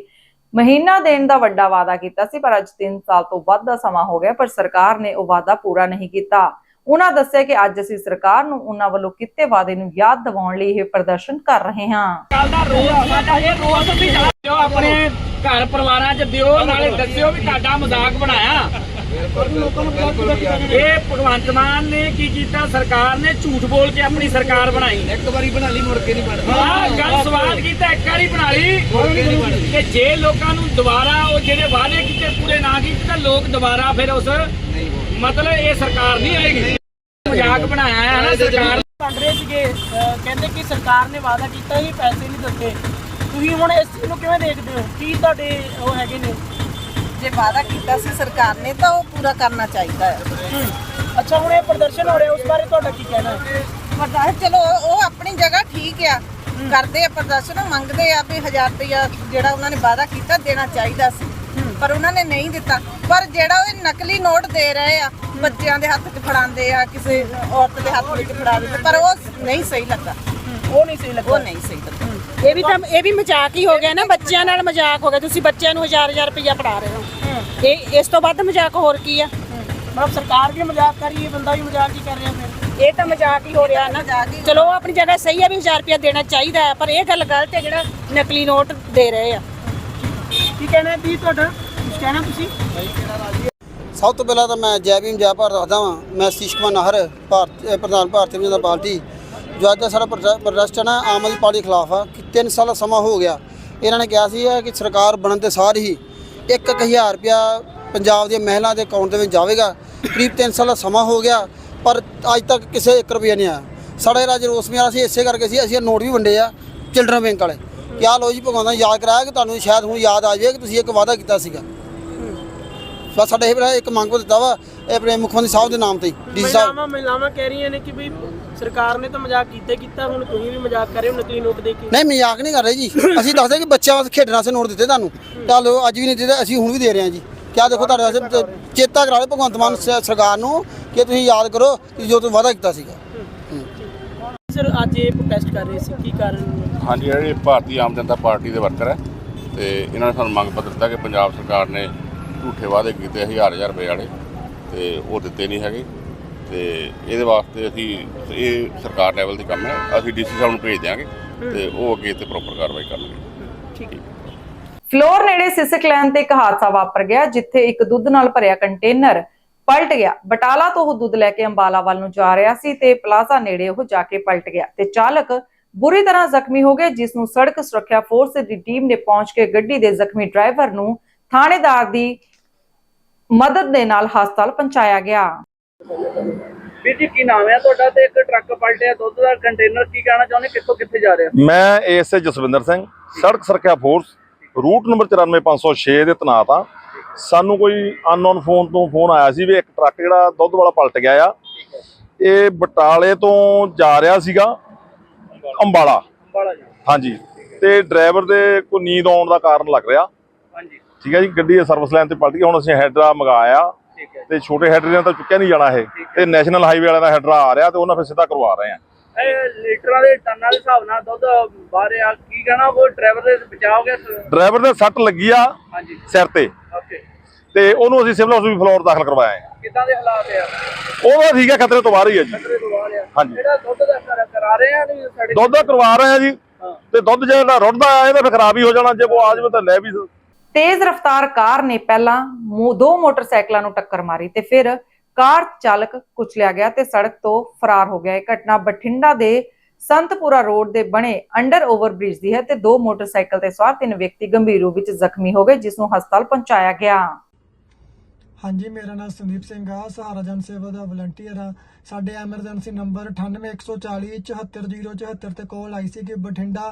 ਮਹੀਨਾ ਦੇਣ ਦਾ ਵੱਡਾ ਵਾਅਦਾ ਕੀਤਾ ਸੀ, ਪਰ ਅੱਜ 3 ਸਾਲ ਤੋਂ ਵੱਧ ਦਾ ਸਮਾਂ ਹੋ ਗਿਆ, ਪਰ ਸਰਕਾਰ ਨੇ ਉਹ ਵਾਅਦਾ ਪੂਰਾ ਨਹੀਂ ਕੀਤਾ। ਉਹਨਾਂ ਦੱਸਿਆ ਕਿ ਅੱਜ ਅਸੀਂ ਸਰਕਾਰ ਨੂੰ ਉਹਨਾਂ ਵੱਲੋਂ ਕੀਤੇ ਵਾਅਦੇ ਨੂੰ ਯਾਦ ਦਿਵਾਉਣ ਲਈ ਇਹ ਪ੍ਰਦਰਸ਼ਨ ਕਰ ਰਹੇ ਹਾਂ। ਚੱਲਦਾ ਰੋਜ਼ ਸਾਡਾ ਇਹ ਰੋਜ਼ ਤੁਸੀਂ ਆਪਣੇ ਘਰ ਪਰਿਵਾਰਾਂ 'ਚ ਦਿਓ, ਨਾਲੇ ਦੱਸਿਓ ਵੀ ਤੁਹਾਡਾ ਮਜ਼ਾਕ ਬਣਾਇਆ। ਇਹ ਭਗਵੰਤ ਮਾਨ ਨੇ ਕੀ ਕੀਤਾ? ਸਰਕਾਰ ਨੇ ਝੂਠ ਬੋਲ ਕੇ ਆਪਣੀ ਸਰਕਾਰ ਬਣਾਈ। ਇੱਕ ਵਾਰੀ ਬਣਾ ਲਈ ਮੁੜ ਕੇ ਨਹੀਂ ਬਣਦੀ। ਹਾਂ ਗੱਲ ਸਵਾਲ ਕੀਤਾ ਇੱਕ ਵਾਰੀ ਬਣਾ ਲਈ। ਤੇ ਜੇ ਲੋਕਾਂ ਨੂੰ ਦੁਬਾਰਾ ਉਹ ਜਿਹੜੇ ਵਾਅਦੇ ਕੀਤੇ ਪੂਰੇ ਨਾ ਕੀਤੇ ਤਾਂ ਲੋਕ ਦੁਬਾਰਾ ਫਿਰ ਉਸ ਮਤਲਬ ਇਹ ਸਰਕਾਰ ਨਹੀਂ ਆਏਗੀ। ਮਜ਼ਾਕ ਬਣਾਇਆ ਹੈ ਨਾ ਸਰਕਾਰ। ਰਹੇ ਸੀਗੇ। ਕਹਿੰਦੇ ਕਿ ਸਰਕਾਰ ਨੇ ਵਾਅਦਾ ਕੀਤਾ ਸੀ ਪੈਸੇ ਨਹੀਂ ਦਿੱਤੇ। ਤੁਸੀਂ ਹੁਣ ਇਸ ਚੀਜ਼ ਨੂੰ ਕਿਵੇਂ ਦੇਖਦੇ ਹੋ? ਕੀ ਤੁਹਾਡੇ ਉਹ ਹੈਗੇ ਨੇ? ਜੇ ਵਾਅਦਾ ਕੀਤਾ ਸੀ ਸਰਕਾਰ ਨੇ ਤਾਂ ਉਹ ਪੂਰਾ ਕਰਨਾ ਚਾਹੀਦਾ ਹੈ। ਅੱਛਾ ਹੁਣ ਇਹ ਪ੍ਰਦਰਸ਼ਨ ਹੋ ਰਿਹਾ ਉਸ ਬਾਰੇ ਤੁਹਾਡਾ ਕੀ ਕਹਿਣਾ ਹੈ? ਪ੍ਰਦਰਸ਼ਨ ਚਲੋ ਉਹ ਆਪਣੀ ਜਗ੍ਹਾ ਠੀਕ ਆ। ਕਰਦੇ ਆ ਪ੍ਰਦਰਸ਼ਨ ਮੰਗਦੇ ਆ ਵੀ 1000 ਰੁਪਇਆ ਜਿਹੜਾ ਉਹਨਾਂ ਨੇ ਵਾਅਦਾ ਕੀਤਾ ਦੇਣਾ ਚਾਹੀਦਾ ਸੀ। ਪਰ ਉਹਨਾਂ ਨੇ ਨਹੀਂ ਦਿੱਤਾ। ਪਰ ਜਿਹੜਾ ਉਹ ਨਕਲੀ ਨੋਟ ਦੇ ਰਹੇ ਆ ਬੱਚਿਆਂ ਦੇ ਹੱਥ 'ਚ ਫੜਾਉਂਦੇ ਆ ਕਿਸੇ ਔਰਤ ਦੇ ਹੱਥ ਵਿੱਚ ਫੜਾ ਦਿੰਦੇ ਪਰ ਉਹ ਨਹੀਂ ਸਹੀ ਲੱਗਾ। ਉਹ ਨਹੀਂ ਸਹੀ ਲੱਗਾ। ਉਹ ਨਹੀਂ ਸਹੀ ਲੱਗਾ। ਇਹ ਵੀ ਤਾਂ ਇਹ ਵੀ ਮਜ਼ਾਕ ਹੀ ਹੋ ਗਿਆ ਨਾ ਬੱਚਿਆਂ ਨਾਲ ਮਜ਼ਾਕ ਹੋ ਗਿਆ। ਤੁਸੀਂ ਬੱਚਿਆਂ ਨੂੰ ਹਜ਼ਾਰ ਹਜ਼ਾਰ ਰੁਪਇਆ ਫੜਾ ਰਹੇ ਹੋ। ਇਹ ਇਸ ਤੋਂ ਵੱਧ ਮਜ਼ਾਕ ਹੋਰ ਕੀ ਆ? ਮਤਲਬ ਸਰਕਾਰ ਵੀ ਮਜ਼ਾਕ ਕਰ ਰਹੀ ਹੈ ਬੰਦਾ ਵੀ ਮਜ਼ਾਕ ਹੀ ਕਰ ਰਿਹਾ ਫਿਰ। ਇਹ ਤਾਂ ਮਜ਼ਾਕ ਹੀ ਹੋ ਰਿਹਾ ਨਾ। ਚਲੋ ਆਪਣੀ ਜਗ੍ਹਾ ਸਹੀ ਹੈ ਵੀ 1000 ਰੁਪਇਆ ਦੇਣਾ ਚਾਹੀਦਾ ਪਰ ਇਹ ਗੱਲ ਗਲਤ ਹੈ ਜਿਹੜਾ ਨਕਲੀ ਨੋਟ ਦੇ ਰਹੇ ਆ। ਕੀ ਕਹਿਣਾ ਦੀ ਤੁਹਾਡਾ? ਕਹਿਣਾ ਤੁਸੀਂ? ਸਭ ਤੋਂ ਪਹਿਲਾਂ ਤਾਂ ਮੈਂ ਜੈ ਭੀਮ ਜੈ ਭਾਰਤ ਦੱਸਦਾ ਵਾਂ। ਮੈਂ ਸਤੀਸ਼ ਕੁਮਾਰ ਨਾਹਰ ਭਾਰਤ ਪ੍ਰਧਾਨ ਭਾਰਤੀ ਜਨਤਾ ਪਾਰਟੀ। ਜੋ ਅੱਜ ਦਾ ਸਾਡਾ ਪ੍ਰੋਟੈ- ਪ੍ਰੋਟੈਸਟ ਹੈ ਨਾ, ਆਮ ਆਦਮੀ ਪਾਰਟੀ ਖਿਲਾਫ ਆ। ਕਿ 3 ਸਾਲ ਦਾ ਸਮਾਂ ਹੋ ਗਿਆ। ਇਹਨਾਂ ਨੇ ਕਿਹਾ ਸੀ ਕਿ ਸਰਕਾਰ ਬਣਨ ਦੇ ਸਾਰ ਹੀ 1000 ਰੁਪਇਆ ਪੰਜਾਬ ਦੀਆਂ ਮਹਿਲਾ ਦੇ ਅਕਾਊਂਟ ਦੇ ਵਿੱਚ ਜਾਵੇਗਾ। ਕਰੀਬ 3 ਸਾਲ ਦਾ ਸਮਾਂ ਹੋ ਗਿਆ, ਪਰ ਅੱਜ ਤੱਕ ਕਿਸੇ 1 ਰੁਪਇਆ ਨਹੀਂ ਆਇਆ। ਸਾਡੇ ਰਾਜ ਰੋਸ ਮੇਰਾ ਸੀ, ਇਸੇ ਕਰਕੇ ਸੀ, ਅਸੀਂ ਇਹ ਨੋਟ ਵੀ ਵੰਡੇ ਆ ਚਿਲਡਰਨ ਬੈਂਕ ਵਾਲੇ। ਆ ਲੋ ਜੀ ਭਗਵਾਨ ਨੇ ਯਾਦ ਕਰਾਇਆ ਕਿ ਤੁਹਾਨੂੰ ਸ਼ਾਇਦ ਹੁਣ ਯਾਦ ਆ ਜਾਵੇ ਕਿ ਤੁਸੀਂ ਇੱਕ ਵਾਅਦਾ ਕੀਤਾ ਸੀਗਾ। ਬਸ ਸਾਡੇ ਇਹ ਇੱਕ ਮੰਗ ਪੱਤਰ ਦਿੱਤਾ ਵਾ, ਇਹ ਆਪਣੇ ਮੁੱਖ ਮੰਤਰੀ ਸਾਹਿਬ ਦੇ ਨਾਮ ਤੇ ਡੀਸੀ ਸਾਹਿਬ। ਮਹਿਲਾਵਾਂ ਕਹਿ ਰਹੀਆਂ ਨੇ ਕਿ ਵੀ ਸਰਕਾਰ ਨੇ ਤਾਂ ਮਜ਼ਾਕ ਕੀਤਾ ਕੀਤਾ ਹੁਣ ਤੁਸੀਂ ਵੀ ਮਜ਼ਾਕ ਕਰ ਰਹੇ ਹੋ ਨਕਲੀ ਨੋਟ ਦੇ ਕੇ। ਨਹੀਂ ਮਜ਼ਾਕ ਨਹੀਂ ਕਰ ਰਹੇ ਜੀ। ਅਸੀਂ ਦੱਸਦੇ ਕਿ ਬੱਚਿਆਂ ਵਾਸਤੇ ਖੇਡਣ ਵਾਸਤੇ ਨੋਟ ਦਿੱਤੇ ਤੁਹਾਨੂੰ। ਚਲੋ ਅੱਜ ਵੀ ਨਹੀਂ ਦਿੱਤੇ ਅਸੀਂ ਹੁਣ ਵੀ ਦੇ ਰਹੇ ਹਾਂ ਜੀ। ਕਿਆ ਦੇਖੋ ਤੁਹਾਡੇ ਵਾਸਤੇ ਚੇਤਾ ਕਰਾ ਲਓ ਭਗਵੰਤ ਮਾਨ ਸਰਕਾਰ ਨੂੰ ਕਿ ਤੁਸੀਂ ਯਾਦ ਕਰੋ ਕਿ ਜੋ ਤੁਸੀਂ ਵਾਅਦਾ ਕੀਤਾ ਸੀਗਾ। ਸਰ ਅੱਜ ਇਹ ਪ੍ਰੋਟੈਸਟ ਕਰ ਰਹੇ ਸੀ ਕੀ ਕਾਰਨ? ਹਾਂਜੀ ਇਹ ਭਾਰਤੀ ਆਮ ਜਨਤਾ ਪਾਰਟੀ ਦੇ ਵਰਕਰ ਹੈ ਤੇ ਇਹਨਾਂ ਨੇ ਸਾਨੂੰ ਮੰਗ ਪੱਤਰ ਦਿੱਤਾ ਕਿ ਪੰਜਾਬ ਸਰਕਾਰ ਨੇ ਝੂਠੇ ਵਾਅਦੇ ਕੀਤੇ ਹਜ਼ਾਰ ਹਜ਼ਾਰ ਰੁਪਏ ਵਾਲੇ ਤੇ ਉਹ ਦਿੱਤੇ ਨਹੀਂ ਹੈਗੇ। ਤੇ ਇਹਦੇ ਵਾਸਤੇ ਅਸੀਂ ਇਹ ਸਰਕਾਰ ਲੈਵਲ ਦੀ ਕੰਮ ਹੈ ਅਸੀਂ ਡੀਸੀ ਸਾਹਿਬ ਨੂੰ ਭੇਜ ਦਿਆਂਗੇ ਤੇ ਉਹ ਅੱਗੇ ਤੇ ਪ੍ਰੋਪਰ ਕਾਰਵਾਈ ਕਰਨਗੇ। ਠੀਕ। ਹੈ ਫਲੋਰ ਨੇੜੇ ਸਿਸਕ ਲੈਨ ਤੇ ਇੱਕ ਹਾਦਸਾ ਵਾਪਰ ਗਿਆ ਜਿੱਥੇ ਇੱਕ ਦੁੱਧ ਨਾਲ ਭਰਿਆ ਕੰਟੇਨਰ ਪਲਟ ਗਿਆ। ਬਟਾਲਾ ਤੋਂ ਉਹ ਦੁੱਧ ਲੈ ਕੇ ਅੰਬਾਲਾ ਵੱਲ ਨੂੰ ਜਾ ਰਿਹਾ ਸੀ ਤੇ ਪਲਾਜ਼ਾ ਨੇੜੇ ਉਹ ਜਾ ਕੇ ਪਲਟ ਗਿਆ ਤੇ ਚਾਲਕ ਬੁਰੀ ਤਰ੍ਹਾਂ ਜ਼ਖਮੀ ਹੋ ਗਿਆ ਜਿਸ ਨੂੰ ਸੜਕ ਸੁਰੱਖਿਆ ਫੋਰਸ ਦੀ ਟੀਮ ਨੇ ਪਹੁੰਚ ਕੇ ਗੱਡੀ ਦੇ ਜ਼ਖਮੀ ਡਰਾਈਵਰ ਨੂੰ ਥਾਣੇਦਾਰ ਦੀ ਮਦਦ ਦੇ ਨਾਲ ਹਸਪਤਾਲ ਪਹੁੰਚਾਇਆ ਗਿਆ। ਵੀਰ ਜੀ ਕੀ ਨਾਮ ਹੈ ਤੁਹਾਡਾ ਤੇ ਇੱਕ ਟਰੱਕ ਪਲਟਿਆ ਦੁੱਧ ਦਾ ਕੰਟੇਨਰ ਕੀ ਕਹਿਣਾ ਚਾਹੁੰਦੇ? ਕਿੱਥੋਂ ਕਿੱਥੇ ਜਾ ਰਿਹਾ? ਮੈਂ ਏਐਸਏ ਜਸਵਿੰਦਰ ਸਿੰਘ ਸੜਕ ਸੁਰੱਖਿਆ ਫੋਰਸ ਰੂਟ ਨੰਬਰ 94506 ਦੇ ਤੈਨਾਤ ਆ। ਸਾਨੂੰ ਕੋਈ ਅਨਨੋਨ ਫੋਨ ਤੋਂ ਫੋਨ ਆਇਆ ਸੀ ਵੀ ਇੱਕ ਟਰੱਕ ਜਿਹੜਾ ਦੁੱਧ ਵਾਲਾ ਪਲਟ ਗਿਆ ਆ। ਇਹ ਬਟਾਲੇ ਤੋਂ ਜਾ ਰਿਹਾ ਸੀਗਾ ਅੰਬਾਲਾ। ਹਾਂਜੀ। ਤੇ ਡਰਾਈਵਰ ਦੇ ਕੋਈ ਨੀਂਦ ਆਉਣ ਦਾ ਕਾਰਨ ਲੱਗ ਰਿਹਾ। ਹਾਂਜੀ। ਠੀਕ ਹੈ ਜੀ ਗੱਡੀ ਸਰਵਿਸ ਲਾਈਨ ਤੇ ਪਲਟ ਗਈ। ਹੁਣ ਅਸੀਂ ਹੈਡਰਾ ਮੰਗਾਇਆ। ਤੇ ਛੋਟੇ ਹੈਡਰੇ ਨਾਲ ਤਾਂ ਚੁੱਕਿਆ ਨਹੀਂ ਜਾਣਾ ਇਹ। ਤੇ ਨੈਸ਼ਨਲ ਹਾਈਵੇ ਵਾਲਿਆਂ ਦਾ ਹੈਡਰਾ ਆ ਰਿਹਾ ਤੇ ਉਹਨਾਂ ਫਿਰ ਸਿੱਧਾ ਕਰਵਾ ਰਹੇ ਆ। ਇਹ ਲੀਟਰਾਂ ਦੇ ਟਨਾਂ ਦੇ ਹਿਸਾਬ ਨਾਲ ਦੁੱਧ ਬਾਹਰ ਆ। ਕੀ ਕਹਿਣਾ ਉਹ ਡਰਾਈਵਰ ਦੇ ਬਚਾਅ ਹੋ ਗਿਆ ਡਰਾਈਵਰ ਦੇ ਸੱਟ ਲੱਗੀ ਆ ਸਿਰ ਤੇ। ਓਕੇ। ਤੇ ਉਹਨੂੰ ਅਸੀਂ ਸਿਵਲ ਹਸਪੀਟਲ ਫਲੋਰ ਦਾਖਲ ਕਰਵਾਇਆ ਹੈ ਕਿੱਦਾਂ ਦੇ ਹਾਲਾਤ ਆ? ਉਹਦਾ ਠੀਕ ਹੈ ਖਤਰੇ ਤੋਂ ਬਾਹਰ ਹੀ ਹੈ ਜੀ। ਖਤਰੇ ਤੋਂ ਬਾਹਰ ਆ। ਹਾਂਜੀ। ਜਿਹੜਾ ਦੁੱਧ ਦਾ ਕਰ- ਕਰਾ ਰਹੇ ਆ ਨਹੀਂ ਸਾਡੇ ਦੁੱਧ ਦਾ ਕਰਵਾ ਰਹੇ ਆ ਜੀ। ਤੇ ਦੁੱਧ ਜਿਹੜਾ ਰੁੜਦਾ ਆ ਇਹਦਾ ਫਿਰ ਖਰਾਬ ਹੀ ਹੋ ਜਾਣਾ। ਜੇ ਕੋ ਆ ਜਾਵੇ ਤਾਂ ਲੈ ਵੀ ਤੇਜ਼ ਰਫ਼ਤਾਰ ਕਾਰ ਨੇ ਪਹਿਲਾਂ ਦੋ ਮੋਟਰਸਾਈਕਲਾਂ ਨੂੰ ਟੱਕਰ ਮਾਰੀ ਤੇ ਫਿਰ ਕਾਰ ਚਾਲਕ ਕੁਚਲਿਆ ਗਿਆ ਤੇ ਸੜਕ ਤੋਂ ਫਰਾਰ ਹੋ ਗਿਆ। ਇਹ ਘਟਨਾ ਬਠਿੰਡਾ ਦੇ ਸੰਤਪੁਰਾ ਰੋਡ ਦੇ ਬਣੇ ਅੰਡਰ ਓਵਰ ਬ੍ਰਿਜ ਦੀ ਹੈ ਤੇ ਦੋ ਮੋਟਰਸਾਈਕਲ ਤੇ ਸਵਾਰ ਤਿੰਨ ਵਿਅਕਤੀ ਗੰਭੀਰ ਰੂਪ ਵਿੱਚ ਜ਼ਖਮੀ ਹੋ ਗਏ, ਜਿਸ ਨੂੰ ਹਸਪਤਾਲ ਪਹੁੰਚਾਇਆ ਗਿਆ। ਹਾਂਜੀ, ਮੇਰਾ ਨਾਮ ਸੰਦੀਪ ਸਿੰਘ ਆ, ਸਹਾਰਾ ਜਨ ਸੇਵਾ ਦਾ ਵਲੰਟੀਅਰ ਆ। ਸਾਡੇ ਐਮਰਜੈਂਸੀ ਨੰਬਰ 98140 74074 ਤੇ ਕਾਲ ਆਈ ਸੀ ਕਿ ਬਠਿੰਡਾ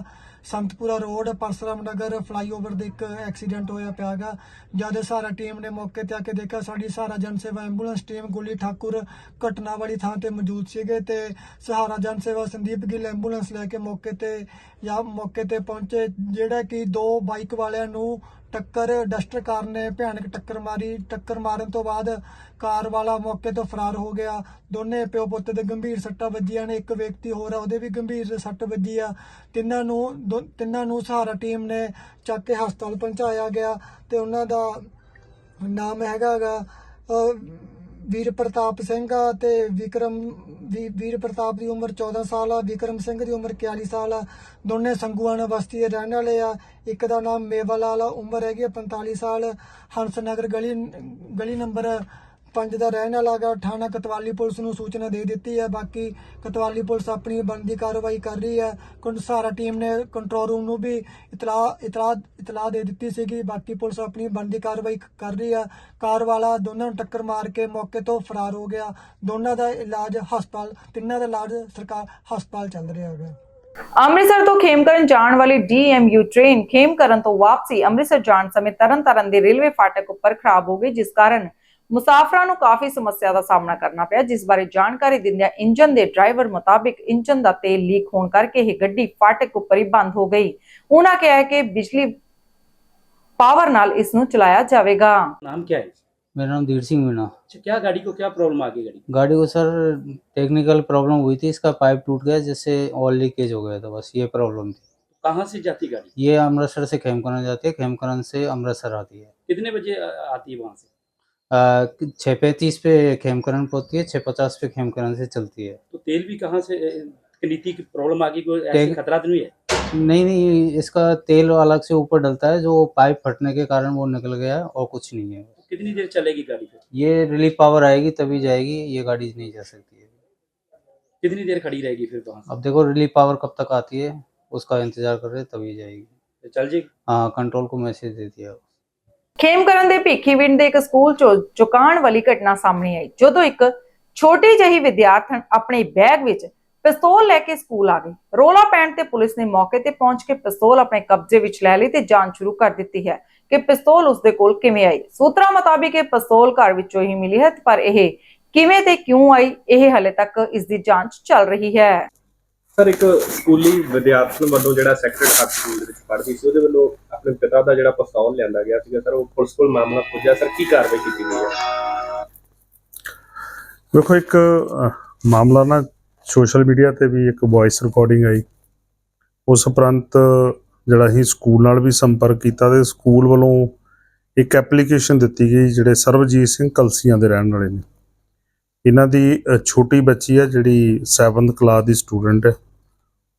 ਸੰਤਪੁਰਾ ਰੋਡ ਪਰਸਰਾਮ ਨਗਰ ਫਲਾਈਓਵਰ ਦੇ ਇੱਕ ਐਕਸੀਡੈਂਟ ਹੋਇਆ ਪਿਆਗਾ ਜਦ ਸਹਾਰਾ ਟੀਮ ਨੇ ਮੌਕੇ ਤੇ ਆ ਕੇ ਦੇਖਿਆ, ਸਾਡੀ ਸਹਾਰਾ ਜਨ ਸੇਵਾ ਐਂਬੂਲੈਂਸ ਟੀਮ ਗੁੱਲੀ ਠਾਕੁਰ ਘਟਨਾ ਵਾਲੀ ਥਾਂ ਤੇ ਮੌਜੂਦ ਸੀਗੇ ਤੇ ਸਹਾਰਾ ਜਨ ਸੇਵਾ ਸੰਦੀਪ ਗਿੱਲ ਐਂਬੂਲੈਂਸ ਲੈ ਕੇ ਮੌਕੇ ਤੇ ਜਾਂ ਮੌਕੇ ਤੇ ਪਹੁੰਚੇ, ਜਿਹੜਾ ਕਿ ਦੋ ਬਾਈਕ ਵਾਲਿਆਂ ਨੂੰ ਟੱਕਰ, ਡਸਟਰ ਕਾਰ ਨੇ ਭਿਆਨਕ ਟੱਕਰ ਮਾਰੀ। ਟੱਕਰ ਮਾਰਨ ਤੋਂ ਬਾਅਦ ਕਾਰ ਵਾਲਾ ਮੌਕੇ ਤੋਂ ਫਰਾਰ ਹੋ ਗਿਆ। ਦੋਨੇ ਪਿਓ ਪੁੱਤ ਦੇ ਗੰਭੀਰ ਸੱਟਾਂ ਵੱਜੀਆਂ ਨੇ। ਇੱਕ ਵਿਅਕਤੀ ਹੋਰ ਆ, ਉਹਦੇ ਵੀ ਗੰਭੀਰ ਸੱਟ ਵੱਜੀ ਆ। ਤਿੰਨਾਂ ਨੂੰ ਦੋ- ਤਿੰਨਾਂ ਨੂੰ ਸਹਾਰਾ ਟੀਮ ਨੇ ਚੱਕ ਕੇ ਹਸਪਤਾਲ ਪਹੁੰਚਾਇਆ ਗਿਆ ਤੇ ਉਹਨਾਂ ਦਾ ਨਾਮ ਹੈਗਾ ਵੀਰ ਪ੍ਰਤਾਪ ਸਿੰਘ ਆ ਤੇ ਵਿਕਰਮ ਵੀਰ ਪ੍ਰਤਾਪ ਦੀ ਉਮਰ 14 ਸਾਲ ਆ, ਵਿਕਰਮ ਸਿੰਘ ਦੀ ਉਮਰ 41 ਸਾਲ ਆ। ਦੋਨੇ ਸੰਗੂਆਣਾ ਬਸਤੀ ਦੇ ਰਹਿਣ ਵਾਲੇ ਆ। ਇੱਕ ਦਾ ਨਾਮ ਮੇਵਾ ਲਾਲ ਆ, ਉਮਰ ਹੈਗੀ ਆ 45 ਸਾਲ। ਹੰਸ ਨਗਰ ਗਲੀ ਗਲੀ ਨੰਬਰ ਪੰਜ ਦਾ ਰਹਿਣ ਵਾਲਾ ਗਾ ਥਾਣਾ ਕਤਵਾਲੀ ਪੁਲਿਸ ਨੂੰ ਸੂਚਨਾ ਦੇ ਦਿੱਤੀ ਹੈ। ਬਾਕੀ ਕਤਵਾਲੀ ਪੁਲਿਸ ਆਪਣੀ ਬਣਦੀ ਕਾਰਵਾਈ ਕਰ ਰਹੀ ਹੈ। ਕੁੰਡ ਟੀਮ ਨੇ ਕੰਟਰੋਲ ਰੂਮ ਨੂੰ ਵੀ ਇਤਲਾਹ ਇਤਲਾਹ ਇਤਲਾਹ ਦੇ ਦਿੱਤੀ ਸੀਗੀ। ਬਾਕੀ ਪੁਲਿਸ ਆਪਣੀ ਬਣਦੀ ਕਾਰਵਾਈ ਕਰ ਰਹੀ ਹੈ। ਕਾਰ ਵਾਲਾ ਦੋਨਾਂ ਨੂੰ ਟੱਕਰ ਮਾਰ ਕੇ ਮੌਕੇ ਤੋਂ ਫਰਾਰ ਹੋ ਗਿਆ। ਦੋਨਾਂ ਦਾ ਇਲਾਜ ਹਸਪਤਾਲ, ਤਿੰਨਾਂ ਦਾ ਇਲਾਜ ਸਰਕਾਰ ਹਸਪਤਾਲ ਚੱਲ ਰਿਹਾ ਹੈਗਾ। ਅੰਮ੍ਰਿਤਸਰ ਤੋਂ ਖੇਮਕਰਨ ਜਾਣ ਵਾਲੀ ਡੀਐਮਯੂ ਟ੍ਰੇਨ ਖੇਮਕਰਨ ਤੋਂ ਵਾਪਸੀ ਅੰਮ੍ਰਿਤਸਰ ਜਾਣ ਸਮੇਂ ਤਰਨਤਾਰਨ ਦੇ ਰੇਲਵੇ ਫਾਟਕ ਉੱਪਰ ਖਰਾਬ ਹੋ ਗਈ, ਜਿਸ ਕਾਰਨ ਮੁਸਾਫਰਾਂ ਨੂੰ ਕਾਫੀ ਸਮੱਸਿਆ ਦਾ ਸਾਹਮਣਾ ਕਰਨਾ ਪਿਆ ਜਿਸ ਬਾਰੇ ਜਾਣਕਾਰੀ ਦਿੰਦਿਆਂ ਇੰਜਨ ਦੇ ਡਰਾਈਵਰ ਮੁਤਾਬਿਕ ਇੰਜਨ ਦਾ ਤੇਲ ਲੀਕ ਹੋਣ ਕਰਕੇ ਇਹ ਗੱਡੀ ਫਾਟਕ ਉੱਪਰ ਹੀ ਬੰਦ ਹੋ ਗਈ ਉਹਨਾਂ ਕਿਹਾ ਹੈ ਕਿ ਬਿਜਲੀ ਪਾਵਰ ਨਾਲ ਇਸ ਨੂੰ ਚਲਾਇਆ ਜਾਵੇਗਾ नाम क्या है मेरा नाम धीर सिंह मीणा अच्छा, क्या गाड़ी को क्या प्रॉब्लम आ गई गाड़ी गाड़ी को सर टेक्निकल प्रॉब्लम हुई थी इसका पाइप टूट गया जिससे ऑयल लीकेज हो गया था बस ये प्रॉब्लम थी कहाँ से जाती गाड़ी ये अमृतसर से खेमकरन जाती है खेमकरन से अमृतसर आती है कितने बजे अ, आती है वहाँ से छः पैंतीस पे खेमकरण पहुँचती है छः पचास पे खेमकरन से चलती है। तो तेल भी कहाँ से नीति की प्रॉब्लम आ गई कोई खतरा तो नहीं है? नहीं नहीं इसका तेल अलग से ऊपर डलता है जो पाइप फटने के कारण वो निकल गया है और कुछ नहीं है। कितनी देर चलेगी गाड़ी फिर? ये रिलीफ पावर आएगी तभी जाएगी ये गाड़ी नहीं जा सकती है। कितनी देर खड़ी रहेगी फिर वहाँ अब देखो रिलीफ पावर कब तक आती है उसका इंतज़ार कर रहे तभी जाएगी। चल जाएगी? हाँ कंट्रोल को मैसेज दे दिया। ਖੇਮਕਰਨ ਦੇ ਭੀਖੀਵਿੰਡ ਦੇ ਇੱਕ ਸਕੂਲ ਚੋਂ ਚੁਕਾਉਣ ਵਾਲੀ ਘਟਨਾ ਸਾਹਮਣੇ ਆਈ, ਜਦੋਂ ਇੱਕ ਛੋਟੀ ਜਿਹੀ ਵਿਦਿਆਰਥਣ ਆਪਣੇ ਬੈਗ ਵਿੱਚ ਪਿਸਤੌਲ ਲੈ ਕੇ ਸਕੂਲ ਆ ਗਈ। ਰੋਲਾ ਪੈਣ ਤੇ ਪੁਲਿਸ ਨੇ ਮੌਕੇ ਤੇ ਪਹੁੰਚ ਕੇ ਪਿਸਤੌਲ ਆਪਣੇ ਕਬਜ਼ੇ ਵਿੱਚ ਲੈ ਲਈ ਤੇ ਜਾਂਚ ਸ਼ੁਰੂ ਕਰ ਦਿੱਤੀ ਹੈ ਕਿ ਪਿਸਤੌਲ ਉਸਦੇ ਕੋਲ ਕਿਵੇਂ ਆਈ। ਸੂਤਰਾਂ ਮੁਤਾਬਿਕ ਇਹ ਪਿਸਤੌਲ ਘਰ ਵਿੱਚੋਂ ਹੀ ਮਿਲੀ ਹੈ, ਪਰ ਇਹ ਕਿਵੇਂ ਤੇ ਕਿਉਂ ਆਈ, ਇਹ ਹਲੇ ਤੱਕ ਇਸ ਦੀ ਜਾਂਚ ਚੱਲ ਰਹੀ ਹੈ। ਸਰ, ਇੱਕ ਸਕੂਲੀ ਵਿਦਿਆਰਥਣ ਵੱਲੋਂ ਜਿਹੜਾ ਸੈਕਰਡ ਹਾਰਟ ਸਕੂਲ ਦੇ ਵਿੱਚ ਪੜ੍ਹਦੀ ਸੀ, ਉਹਦੇ ਵੱਲੋਂ ਆਪਣੇ ਪਿਤਾ ਦਾ ਜਿਹੜਾ ਪਿਸਤੌਲ ਲਿਆਂਦਾ ਗਿਆ ਸੀਗਾ, ਸਰ, ਉਹ ਪੁਲਿਸ ਕੋਲ ਮਾਮਲਾ ਪੁੱਜਿਆ। ਸਰ, ਕੀ ਕਾਰਵਾਈ ਕੀਤੀ ਗਈ ਹੈ? ਵੇਖੋ ਇੱਕ ਮਾਮਲਾ ਨਾ ਸੋਸ਼ਲ ਮੀਡੀਆ ਤੇ ਵੀ ਇੱਕ ਵੌਇਸ ਰਿਕਾਰਡਿੰਗ ਆਈ। ਉਸ ਉਪਰੰਤ ਜਿਹੜਾ ਹੀ ਸਕੂਲ ਨਾਲ ਵੀ ਸੰਪਰਕ ਕੀਤਾ ਤੇ ਸਕੂਲ ਵੱਲੋਂ ਇੱਕ ਐਪਲੀਕੇਸ਼ਨ ਦਿੱਤੀ ਗਈ, ਜਿਹੜੇ ਸਰਬਜੀਤ ਸਿੰਘ ਕਲਸੀਆਂ ਦੇ ਰਹਿਣ ਵਾਲੇ ਨੇ। ਇਹਨਾਂ ਦੀ ਛੋਟੀ ਬੱਚੀ ਹੈ ਜਿਹੜੀ 7th ਕਲਾਸ ਦੀ ਸਟੂਡੈਂਟ ਹੈ।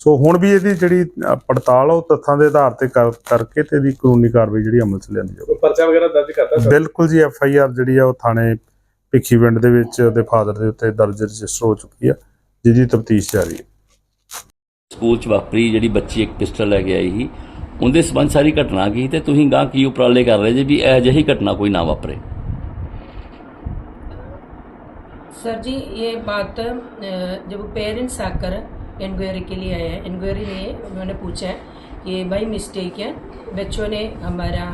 ਸੋ ਹੁਣ ਵੀ ਇਹਦੀ ਜਿਹੜੀ ਅ, ਪੜਤਾਲ ਆ ਉਹ ਤੱਥਾਂ ਦੇ ਆਧਾਰ ਤੇ ਕਰ- ਕਰਕੇ ਤੇ ਇਹਦੀ ਕਾਨੂੰਨੀ ਕਾਰਵਾਈ ਜਿਹੜੀ ਅਮਲ ਚ ਲਿਆਂਦੀ ਜਾਊਗੀ ਕੋਈ ਪਰਚਾ ਵਗੈਰਾ ਦਰਜ ਕਰਤਾ ਸਰ ਬਿਲਕੁਲ ਜੀ ਐਫ ਆਈ ਆਰ ਜਿਹੜੀ ਆ ਉਹ ਥਾਣੇ ਭਿੱਖੀਵਿੰਡ ਦੇ ਵਿੱਚ ਉਹਦੇ ਫਾਦਰ ਦੇ ਉੱਤੇ ਦਰਜ ਰਜਿਸਟਰ ਹੋ ਚੁੱਕੀ ਆ ਜਿਹਦੀ ਤਫਤੀਸ਼ ਜਾਰੀ ਹੈ ਸਕੂਲ ਚ ਵਾਪਰੀ ਜਿਹੜੀ ਬੱਚੀ ਇੱਕ ਪਿਸਟਲ ਲੈ ਕੇ ਆਈ ਸੀ ਉਹਦੇ ਸਬੰਧ ਸਾਰੀ ਘਟਨਾ ਕੀ ਤੇ ਤੁਸੀਂ ਗਾਂ ਕੀ ਉਪਰਾਲੇ ਕਰ ਰਹੇ ਜੇ ਵੀ ਇਹ ਜਿਹੀ ਘਟਨਾ ਕੋਈ ਨਾ ਵਾਪਰੇ सर जी ये बात अ, जब पेरेंट्स आकर इंक्वायरी के लिए आया है। इंक्वायरी में उन्होंने पूछा है कि बाई मिस्टेक है। बच्चों ने हमारा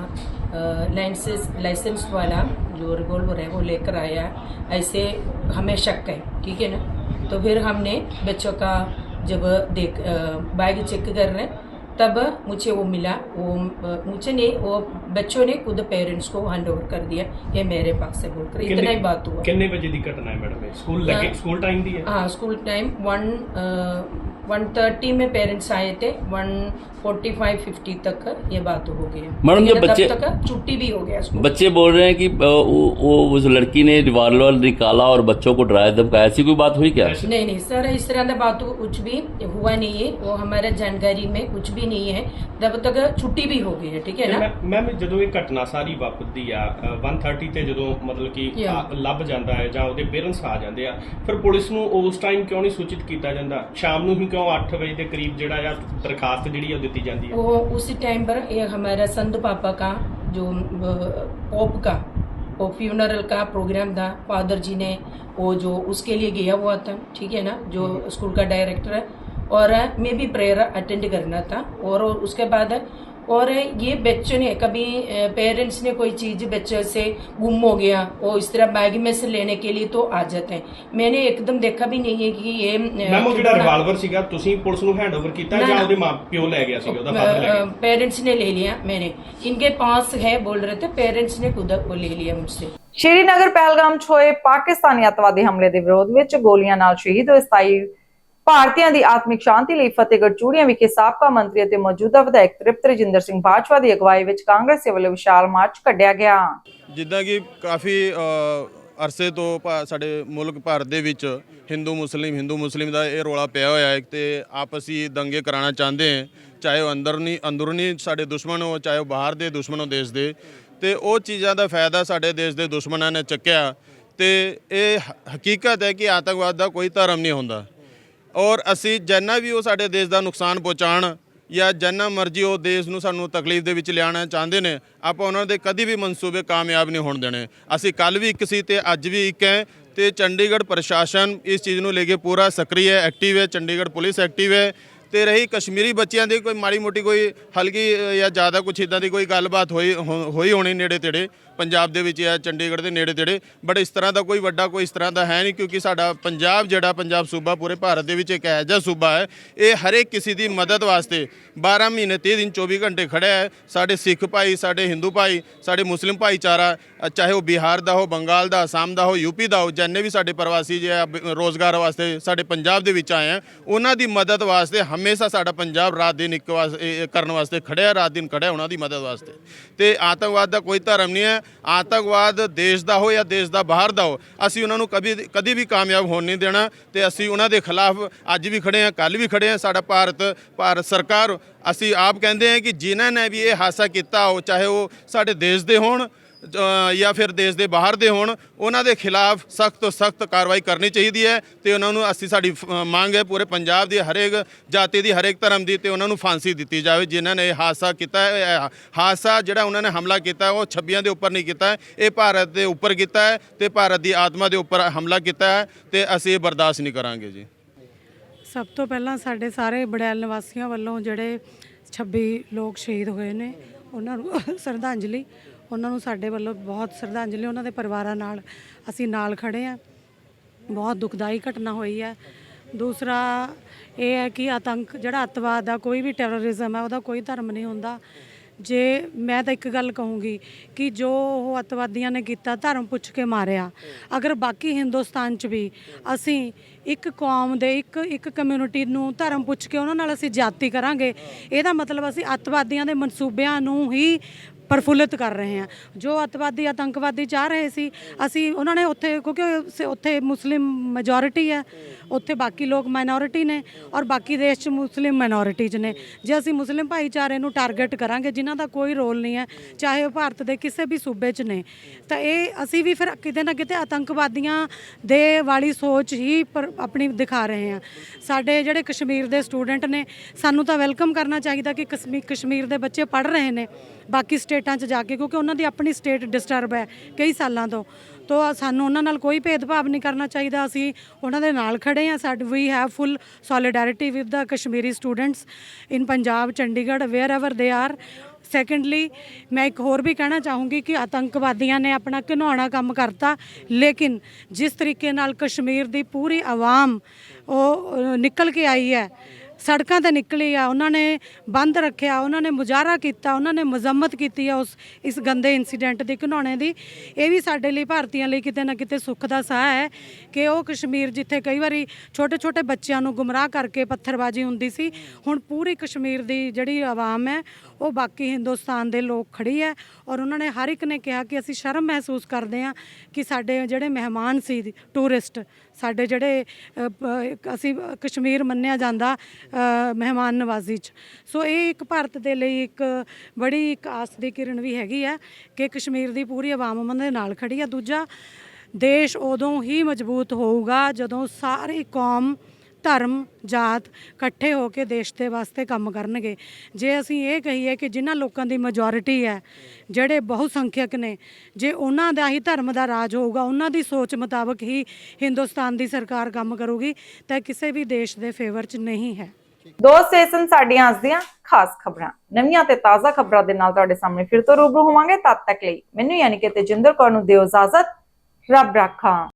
लाइसेंस लाइसेंस वाला जो रिवॉल्वर है वो लेकर आया ऐसे हमें शक है, ठीक है ना? तो फिर हमने बच्चों का जब देख बैग चेक कर रहे हैं तब मुझे वो मिला वो मुझे नहीं वो बच्चों ने खुद पेरेंट्स को हैंड ओवर कर दिया ये मेरे पास से बोलकर इतना ही बात हुआ कितने बजे की घटना है मैडम स्कूल लगे स्कूल टाइम दी है हाँ school time one one thirty में पेरेंट्स आए थे वन फोर्टी फाइव फिफ्टी तक ये बात हो गई है मैडम, जो लेकिन बच्चे- तब तक छुट्टी भी हो गया स्कूल बच्चे बोल रहे हैं कि अ, वो, वो उस लड़की ने रिवॉल्वर निकाला और बच्चों को डराया धमकाया ऐसी कोई बात हुई क्या नहीं नहीं सर इस तरह की बात कुछ भी हुआ नहीं है वो हमारे जानकारी में कुछ भी नहीं है तब तक छुट्टी भी हो गई है ठीक है ना ਮੈਮ ਜਦੋਂ ਇਹ ਘਟਨਾ ਸਾਰੀ ਵਾਪਰਦੀ ਆ ਅ, 130 ਤੇ ਜਦੋਂ ਮਤਲਬ ਕਿ Yeah. ਆ, ਲੱਭ ਜਾਂਦਾ ਹੈ ਜਾਂ ਉਹਦੇ ਪੇਰੈਂਟਸ ਆ ਜਾਂਦੇ ਆ ਫਿਰ ਪੁਲਿਸ ਨੂੰ ਉਸ ਟਾਈਮ ਕਿਉਂ ਨਹੀਂ ਸੂਚਿਤ ਕੀਤਾ ਜਾਂਦਾ ਸ਼ਾਮ ਨੂੰ ਹੀ ਕਿਉਂ 8 ਵਜੇ ਦੇ ਕਰੀਬ ਜਿਹੜਾ ਆ ਦਰਖਾਸਤ ਜਿਹੜੀ ਆ ਉਹ ਦਿੱਤੀ ਜਾਂਦੀ ਹੈ वो उसी टाइम पर ये हमारा संत पापा का जो पोप का वो फ्यूनरल का प्रोग्राम था फादर जी ने वो जो उसके लिए गया हुआ था ठीक है ना जो स्कूल का डायरेक्टर है और मैं भी प्रेयर अटेंड करना था और उसके बाद और ये बच्चों ने कभी पेरेंट्स ने कोई चीज बच्चे से गुम हो गया वो इस तरह बैग में से लेने के लिए तो आ जाते हैं मैंने एकदम देखा भी नहीं है कि ये अ, ਮੈਮ ਉਹ ਜਿਹੜਾ कितना- ਰਿਵਾਲਵਰ ਸੀਗਾ ਤੁਸੀਂ ਪੁਲਿਸ ਨੂੰ ਹੈਂਡਓਵਰ ਕੀਤਾ ਨਾ, ਜਾਂ ਨਾ। ਉਹਦੇ ਮਾਂ ਪਿਓ ਲੈ ਗਿਆ ਸੀਗਾ ਉਹਦਾ ਫਾਦਰ ਲੈ ਗਿਆ पेरेंट्स ने ले लिया मैंने इनके पास है बोल रहे थे पेरेंट्स ने खुद को ले लिया मुझसे ਸ਼੍ਰੀਨਗਰ ਪਹਿਲਗਾਮ 'ਚ ਹੋਏ ਪਾਕਿਸਤਾਨੀ ਅੱਤਵਾਦੀ ਹਮਲੇ ਦੇ ਵਿਰੋਧ ਵਿੱਚ ਗੋਲੀਆਂ ਨਾਲ ਸ਼ਹੀਦ ਹੋਏ 27 ਭਾਰਤੀਆਂ ਦੀ ਆਤਮਿਕ ਸ਼ਾਂਤੀ ਲਈ ਫਤਿਹਗੜ੍ਹ ਚੂੜੀਆਂ ਵਿਖੇ ਸਾਬਕਾ ਮੰਤਰੀ ਅਤੇ ਮੌਜੂਦਾ ਵਿਧਾਇਕ ਤ੍ਰਿਪਤ ਰਜਿੰਦਰ ਸਿੰਘ ਬਾਜਵਾ ਦੀ ਅਗਵਾਈ ਵਿੱਚ ਕਾਂਗਰਸ ਵੱਲੋਂ ਵਿਸ਼ਾਲ ਮਾਰਚ ਕੱਢਿਆ ਗਿਆ। ਜਿੱਦਾਂ ਕਿ ਕਾਫੀ ਅਰਸੇ ਤੋਂ ਸਾਡੇ ਮੁਲਕ ਭਾਰਤ ਦੇ ਵਿੱਚ ਹਿੰਦੂ, ਮੁਸਲਿਮ ਹਿੰਦੂ, ਮੁਸਲਿਮ ਦਾ ਇਹ ਰੋਲਾ ਪਿਆ ਹੋਇਆ ਹੈ ਤੇ ਆਪਸੀ ਦੰਗੇ ਕਰਾਉਣਾ ਚਾਹੁੰਦੇ ਹੈ, ਚਾਹੇ ਉਹ ਅੰਦਰਨੀ ਅੰਦਰੂਨੀ ਸਾਡੇ ਦੁਸ਼ਮਣ ਹੋ ਚਾਹੇ ਉਹ ਬਾਹਰ ਦੇ ਦੁਸ਼ਮਣ ਹੋ ਦੇਸ਼ ਦੇ। ਤੇ ਉਹ ਚੀਜ਼ਾਂ ਦਾ ਫਾਇਦਾ ਸਾਡੇ ਦੇਸ਼ ਦੇ ਦੁਸ਼ਮਣਾਂ ਨੇ ਚੱਕਿਆ ਤੇ ਇਹ ਹਕੀਕਤ ਹੈ ਕਿ ਆਤੰਕਵਾਦ ਦਾ ਕੋਈ ਧਰਮ ਨਹੀਂ ਹੁੰਦਾ। ਔਰ ਅਸੀਂ ਜਿੰਨਾ ਵੀ ਉਹ ਸਾਡੇ ਦੇਸ਼ ਦਾ ਨੁਕਸਾਨ ਪਹੁੰਚਾਉਣ ਜਾਂ ਜਿੰਨਾ ਮਰਜ਼ੀ ਉਹ ਦੇਸ਼ ਨੂੰ ਸਾਨੂੰ ਤਕਲੀਫ ਦੇ ਵਿੱਚ ਲਿਆਉਣਾ ਚਾਹੁੰਦੇ ਨੇ, ਆਪਾਂ ਉਹਨਾਂ ਦੇ ਕਦੀ ਵੀ ਮਨਸੂਬੇ ਕਾਮਯਾਬ ਨਹੀਂ ਹੋਣ ਦੇਣੇ। ਅਸੀਂ ਕੱਲ ਵੀ ਇੱਕ ਸੀ ਤੇ ਅੱਜ ਵੀ ਇੱਕ ਹੈ ਤੇ ਚੰਡੀਗੜ੍ਹ ਪ੍ਰਸ਼ਾਸਨ ਇਸ ਚੀਜ਼ ਨੂੰ ਲੈ ਕੇ ਪੂਰਾ ਸਕਰੀ ਹੈ ਐਕਟਿਵ ਹੈ, ਚੰਡੀਗੜ੍ਹ ਪੁਲਿਸ ਐਕਟਿਵ ਹੈ। ਤੇ ਰਹੀ ਕਸ਼ਮੀਰੀ ਬੱਚਿਆਂ ਦੀ ਕੋਈ ਮਾੜੀ ਮੋਟੀ ਕੋਈ ਹਲਕੀ ਜਾਂ ਜ਼ਿਆਦਾ ਕੁਛ ਇਦਾਂ ਦੀ ਕੋਈ ਗੱਲਬਾਤ ਹੋਈ ਹੋ- ਹੋਈ ਹੋਣੀ ਨੇੜੇ ਤੇੜੇ ਪੰਜਾਬ ਦੇ ਵਿੱਚ ਜਾਂ ਚੰਡੀਗੜ੍ਹ ਦੇ ਨੇੜੇ ਤੇੜੇ ਬਟ ਇਸ ਤਰ੍ਹਾਂ ਦਾ ਕੋਈ ਵੱਡਾ ਕੋਈ ਇਸ ਤਰ੍ਹਾਂ ਦਾ ਹੈ ਨਹੀਂ ਕਿਉਂਕਿ ਸਾਡਾ ਪੰਜਾਬ ਜਿਹੜਾ ਪੰਜਾਬ ਸੂਬਾ ਪੂਰੇ ਭਾਰਤ ਦੇ ਵਿੱਚ ਇੱਕ ਇਹੋ ਜਿਹਾ ਸੂਬਾ ਹੈ ਇਹ ਹਰੇਕ ਕਿਸੇ ਦੀ ਮਦਦ ਵਾਸਤੇ 12 ਮਹੀਨੇ 30 ਦਿਨ 24 ਘੰਟੇ ਖੜਿਆ ਹੈ। ਸਾਡੇ ਸਿੱਖ ਭਾਈ ਸਾਡੇ ਹਿੰਦੂ ਭਾਈ ਸਾਡੇ ਮੁਸਲਿਮ ਭਾਈਚਾਰਾ ਚਾਹੇ ਉਹ ਬਿਹਾਰ ਦਾ ਹੋ ਬੰਗਾਲ ਦਾ ਅਸਾਮ ਦਾ ਹੋ ਯੂਪੀ ਦਾ ਹੋ ਜਿੰਨੇ ਵੀ ਸਾਡੇ ਪ੍ਰਵਾਸੀ ਜੇ ਆ, ਬ- ਰੋਜ਼ਗਾਰ ਵਾਸਤੇ ਸਾਡੇ ਪੰਜਾਬ ਦੇ ਵਿੱਚ ਆਏ ਆ ਉਹਨਾਂ ਦੀ ਮਦਦ ਵਾਸਤੇ ਹਮੇਸ਼ਾ ਸਾਡਾ ਪੰਜਾਬ ਰਾਤ ਦਿਨ ਇੱਕ ਵਾਸਤੇ ਕਰਨ ਵਾਸਤੇ ਖੜਿਆ, ਰਾਤ ਦਿਨ ਖੜਿਆ ਉਹਨਾਂ ਦੀ ਮਦਦ ਵਾਸਤੇ। ਤੇ ਆਤੰਕਵਾਦ ਦਾ ਕੋਈ ਧਰਮ ਨਹੀਂ ਹੈ, ਆਤੰਕਵਾਦ ਦੇਸ਼ ਦਾ ਹੋ ਜਾਂ ਦੇਸ਼ ਦਾ ਬਾਹਰ ਦਾ ਹੋ, ਅਸੀਂ ਉਹਨਾਂ ਨੂੰ ਕਦੀ ਕਦੀ ਵੀ ਕਾਮਯਾਬ ਹੋਣ ਨਹੀਂ ਦੇਣਾ ਤੇ ਅਸੀਂ ਉਹਨਾਂ ਦੇ ਖਿਲਾਫ ਅੱਜ ਵੀ ਖੜੇ ਹਾਂ ਕੱਲ ਵੀ ਖੜੇ ਹਾਂ, ਸਾਡਾ ਭਾਰਤ ਭਾਰਤ ਸਰਕਾਰ, ਅਸੀਂ ਆਪ ਕਹਿੰਦੇ ਹਾਂ ਕਿ ਜਿਨ੍ਹਾਂ ਨੇ ਵੀ ਇਹ ਹਾਦਸਾ ਕੀਤਾ ਹੋ ਚਾਹੇ ਉਹ ਸਾਡੇ ਦੇਸ਼ ਦੇ ਹੋਣ ਜਾਂ ਫਿਰ ਦੇਸ਼ ਦੇ ਬਾਹਰ ਦੇ ਹੋਣ, ਉਹਨਾਂ ਦੇ ਖਿਲਾਫ ਸਖਤ ਤੋਂ ਸਖਤ ਕਾਰਵਾਈ ਕਰਨੀ ਚਾਹੀਦੀ ਹੈ ਤੇ ਉਹਨਾਂ ਨੂੰ ਅਸੀਂ ਸਾਡੀ ਫ- ਮੰਗ ਹੈ ਪੂਰੇ ਪੰਜਾਬ ਦੀ, ਹਰੇਕ ਜਾਤੀ ਦੀ, ਹਰੇਕ ਧਰਮ ਦੀ ਤੇ ਉਹਨਾਂ ਨੂੰ ਫਾਂਸੀ ਦਿੱਤੀ ਜਾਵੇ। ਜਿਨ੍ਹਾਂ ਨੇ ਇਹ ਹਾਦਸਾ ਕੀਤਾ ਹੈ ਹਾਦਸਾ ਜਿਹੜਾ ਉਹਨਾਂ ਨੇ ਹਮਲਾ ਕੀਤਾ ਉਹ ਛੱਬੀਆਂ ਦੇ ਉੱਪਰ ਨਹੀਂ ਕੀਤਾ ਇਹ ਭਾਰਤ ਦੇ ਉੱਪਰ ਕੀਤਾ ਹੈ ਤੇ ਭਾਰਤ ਦੀ ਆਤਮਾ ਦੇ ਉੱਪਰ ਹਮਲਾ ਕੀਤਾ ਹੈ ਤੇ ਅਸੀਂ ਇਹ ਬਰਦਾਸ਼ਤ ਨਹੀਂ ਕਰਾਂਗੇ ਜੀ। ਸਭ ਤੋਂ ਪਹਿਲਾਂ ਸਾਡੇ ਸਾਰੇ ਬੜੈਲ ਨਿਵਾਸੀਆਂ ਵੱਲੋਂ ਜਿਹੜੇ 26 ਲੋਕ ਸ਼ਹੀਦ ਹੋਏ ਨੇ, ਉਹਨਾਂ ਨੂੰ ਸ਼ਰਧਾਂਜਲੀ। ਉਹਨਾਂ ਨੂੰ ਸਾਡੇ ਵੱਲੋਂ ਬਹੁਤ ਸ਼ਰਧਾਂਜਲੀ ਉਹਨਾਂ ਦੇ ਪਰਿਵਾਰਾਂ ਨਾਲ ਅਸੀਂ ਨਾਲ ਖੜੇ ਆ ਬਹੁਤ ਦੁਖਦਾਈ ਘਟਨਾ ਹੋਈ ਹੈ। ਦੂਸਰਾ ਇਹ ਹੈ ਕਿ ਆਤੰਕ, ਜਿਹੜਾ ਅੱਤਵਾਦ ਆ, ਕੋਈ ਵੀ ਟੈਰਰਿਜ਼ਮ ਹੈ ਉਹਦਾ ਕੋਈ ਧਰਮ ਨਹੀਂ ਹੁੰਦਾ। ਜੇ ਮੈਂ ਤਾਂ ਇੱਕ ਗੱਲ ਕਹੂੰਗੀ ਕਿ ਜੋ ਉਹ ਅੱਤਵਾਦੀਆਂ ਨੇ ਕੀਤਾ, ਧਰਮ ਪੁੱਛ ਕੇ ਮਾਰਿਆ। ਅਗਰ ਬਾਕੀ ਹਿੰਦੁਸਤਾਨ 'ਚ ਵੀ ਅਸੀਂ ਇੱਕ ਕੌਮ ਦੇ, ਇੱਕ ਇੱਕ ਕਮਿਊਨਿਟੀ ਨੂੰ ਧਰਮ ਪੁੱਛ ਕੇ ਉਹਨਾਂ ਨਾਲ ਅਸੀਂ ਜਾਤੀ ਕਰਾਂਗੇ, ਇਹਦਾ ਮਤਲਬ ਅਸੀਂ ਅੱਤਵਾਦੀਆਂ ਦੇ ਮਨਸੂਬਿਆਂ ਨੂੰ ਹੀ ਪ੍ਰਫੁੱਲਿਤ ਕਰ ਰਹੇ ਹਾਂ। ਜੋ ਅੱਤਵਾਦੀ, ਆਤੰਕਵਾਦੀ ਚਾਹ ਰਹੇ ਸੀ, ਅਸੀਂ ਉਹਨਾਂ ਨੇ ਉੱਥੇ, ਕਿਉਂਕਿ ਸ- ਉੱਥੇ ਮੁਸਲਿਮ ਮੈਜੋਰਿਟੀ ਹੈ, ਉੱਥੇ ਬਾਕੀ ਲੋਕ ਮਾਈਨੋਰਿਟੀ ਨੇ ਔਰ ਬਾਕੀ ਦੇਸ਼ 'ਚ ਮੁਸਲਿਮ ਮਾਈਨੋਰਿਟੀ 'ਚ ਨੇ। ਜੇ ਅਸੀਂ ਮੁਸਲਿਮ ਭਾਈਚਾਰੇ ਨੂੰ ਟਾਰਗੇਟ ਕਰਾਂਗੇ, ਜਿਨ੍ਹਾਂ ਦਾ ਕੋਈ ਰੋਲ ਨਹੀਂ ਹੈ, ਚਾਹੇ ਉਹ ਭਾਰਤ ਦੇ ਕਿਸੇ ਵੀ ਸੂਬੇ 'ਚ ਨੇ, ਤਾਂ ਇਹ ਅਸੀਂ ਵੀ ਫਿਰ ਕਿਤੇ ਨਾ ਕਿਤੇ ਆਤੰਕਵਾਦੀਆਂ ਦੇ ਵਾਲੀ ਸੋਚ ਹੀ ਪਰ, ਆਪਣੀ ਦਿਖਾ ਰਹੇ ਹਾਂ। ਸਾਡੇ ਜਿਹੜੇ ਕਸ਼ਮੀਰ ਦੇ ਸਟੂਡੈਂਟ ਨੇ, ਸਾਨੂੰ ਤਾਂ ਵੈਲਕਮ ਕਰਨਾ ਚਾਹੀਦਾ ਕਿ ਕਸ਼ਮੀ- ਕਸ਼ਮੀਰ ਦੇ ਬੱਚੇ ਪੜ੍ਹ ਰਹੇ ਨੇ, ਬਾਕੀ ਸਟੇਟ 'ਚ ਜਾ ਕੇ, ਕਿਉਂਕਿ ਉਹਨਾਂ ਦੀ ਆਪਣੀ ਸਟੇਟ ਡਿਸਟਰਬ ਹੈ ਕਈ ਸਾਲਾਂ ਤੋਂ। ਤੋ ਸਾਨੂੰ ਉਹਨਾਂ ਨਾਲ ਕੋਈ ਭੇਦਭਾਵ ਨਹੀਂ ਕਰਨਾ ਚਾਹੀਦਾ। ਅਸੀਂ ਉਹਨਾਂ ਦੇ ਨਾਲ ਖੜੇ ਹਾਂ। ਸਾਡ we have full solidarity with the Kashmiri students in Punjab Chandigarh wherever they are secondly ਮੈਂ ਇੱਕ ਹੋਰ ਵੀ ਕਹਿਣਾ ਚਾਹੂੰਗੀ ਕਿ ਆਤੰਕਵਾਦੀਆਂ ਨੇ ਆਪਣਾ ਘਿਨਾਉਣਾ ਕੰਮ ਕਰਤਾ। ਲੇਕਿਨ ਜਿਸ ਤਰੀਕੇ ਨਾਲ ਕਸ਼ਮੀਰ ਦੀ ਪੂਰੀ ਆਵਾਮ ਉਹ ਨਿਕਲ ਕੇ ਆਈ ਹੈ ਸੜਕਾਂ ਤੇ ਨਿਕਲੀ ਆ, ਉਹਨਾਂ ਨੇ ਬੰਦ ਰੱਖਿਆ, ਉਹਨਾਂ ਨੇ ਮੁਜ਼ਾਹਰਾ ਕੀਤਾ, ਉਹਨਾਂ ਨੇ ਮਜ਼ੰਮਤ ਕੀਤੀ ਆ ਉਸ, ਇਸ ਗੰਦੇ ਇਨਸੀਡੈਂਟ ਦੀ, ਘਣਾਉਣੇ ਦੀ। ਇਹ ਵੀ ਸਾਡੇ ਲਈ, ਭਾਰਤੀਆਂ ਲਈ ਕਿਤੇ ਨਾ ਕਿਤੇ ਸੁੱਖ ਦਾ ਸਾਹ ਹੈ ਕਿ ਉਹ ਕਸ਼ਮੀਰ ਜਿੱਥੇ ਕਈ ਵਾਰੀ ਛੋਟੇ ਛੋਟੇ ਬੱਚਿਆਂ ਨੂੰ ਗੁੰਮਰਾਹ ਕਰਕੇ ਪੱਥਰਬਾਜ਼ੀ ਹੁੰਦੀ ਸੀ, ਹੁਣ ਪੂਰੀ ਕਸ਼ਮੀਰ ਦੀ ਜਿਹੜੀ ਆਵਾਮ ਹੈ, ਉਹ ਬਾਕੀ ਹਿੰਦੁਸਤਾਨ ਦੇ ਲੋਕ ਖੜੀ ਹੈ ਔਰ ਉਹਨਾਂ ਨੇ ਹਰ ਇੱਕ ਨੇ ਕਿਹਾ ਕਿ ਅਸੀਂ ਸ਼ਰਮ ਮਹਿਸੂਸ ਕਰਦੇ ਹਾਂ ਕਿ ਸਾਡੇ ਜਿਹੜੇ ਮਹਿਮਾਨ ਸੀ, ਟੂਰਿਸਟ ਸਾਡੇ ਜਿਹੜੇ ਅ, ਪ- ਅਸੀਂ ਕਸ਼ਮੀਰ ਮੰਨਿਆ ਜਾਂਦਾ ਅ, ਮਹਿਮਾਨ ਨਵਾਜ਼ੀ 'ਚ। ਸੋ ਇਹ ਇੱਕ ਭਾਰਤ ਦੇ ਲਈ ਇੱਕ ਬੜੀ ਇੱਕ ਆਸ ਦੀ ਕਿਰਨ ਵੀ ਹੈਗੀ ਹੈ ਕਿ ਕਸ਼ਮੀਰ ਦੀ ਪੂਰੀ ਆਵਾਮ ਉਹਨਾਂ ਦੇ ਨਾਲ ਖੜੀ ਆ ਦੂਜਾ ਦੇਸ਼ ਉਦੋਂ ਹੀ ਮਜ਼ਬੂਤ ਹੋਊਗਾ ਜਦੋਂ ਸਾਰੀ ਕੌਮ ਧਰਮ, ਜਾਤ ਇਕੱਠੇ ਹੋ ਕੇ ਦੇਸ਼ ਦੇ ਵਾਸਤੇ ਕੰਮ ਕਰਨਗੇ। ਜੇ ਅਸੀਂ ਇਹ ਕਹੀਏ ਕਿ ਜਿਨ੍ਹਾਂ ਲੋਕਾਂ ਦੀ ਮੈਜੋਰਿਟੀ ਹੈ, ਜਿਹੜੇ ਬਹੁ ਸੰਖਿਅਕ ਨੇ, ਜੇ ਉਹਨਾਂ ਦਾ ਹੀ ਧਰਮ ਦਾ ਰਾਜ ਹੋਊਗਾ, ਉਹਨਾਂ ਦੀ ਸੋਚ ਮੁਤਾਬਕ ਹੀ ਹਿੰਦੁਸਤਾਨ ਦੀ ਸਰਕਾਰ ਕੰਮ ਕਰੂਗੀ, ਤਾਂ ਕਿਸੇ ਵੀ ਦੇਸ਼ ਦੇ ਫੇਵਰ 'ਚ ਨਹੀਂ ਹੈ। ਦੋਸਤ ਇਹ ਸਨ ਸਾਡੀਆਂ ਅੱਜ ਦੀਆਂ ਖਾਸ ਖਬਰਾਂ। ਨਵੀਆਂ ਤੇ ਤਾਜ਼ਾ ਖਬਰਾਂ ਦੇ ਨਾਲ ਤੁਹਾਡੇ ਸਾਹਮਣੇ ਫਿਰ ਤੋਂ ਰੂਬਰੂ ਹੋਵਾਂਗੇ। ਤਦ ਤੱਕ ਲਈ ਮੈਨੂੰ ਯਾਨੀ ਕਿ ਤੇਜਿੰਦਰ ਕੌਰ ਨੂੰ ਦਿਓ ਇਜਾਜ਼ਤ। ਰੱਬ ਰਾਖਾ।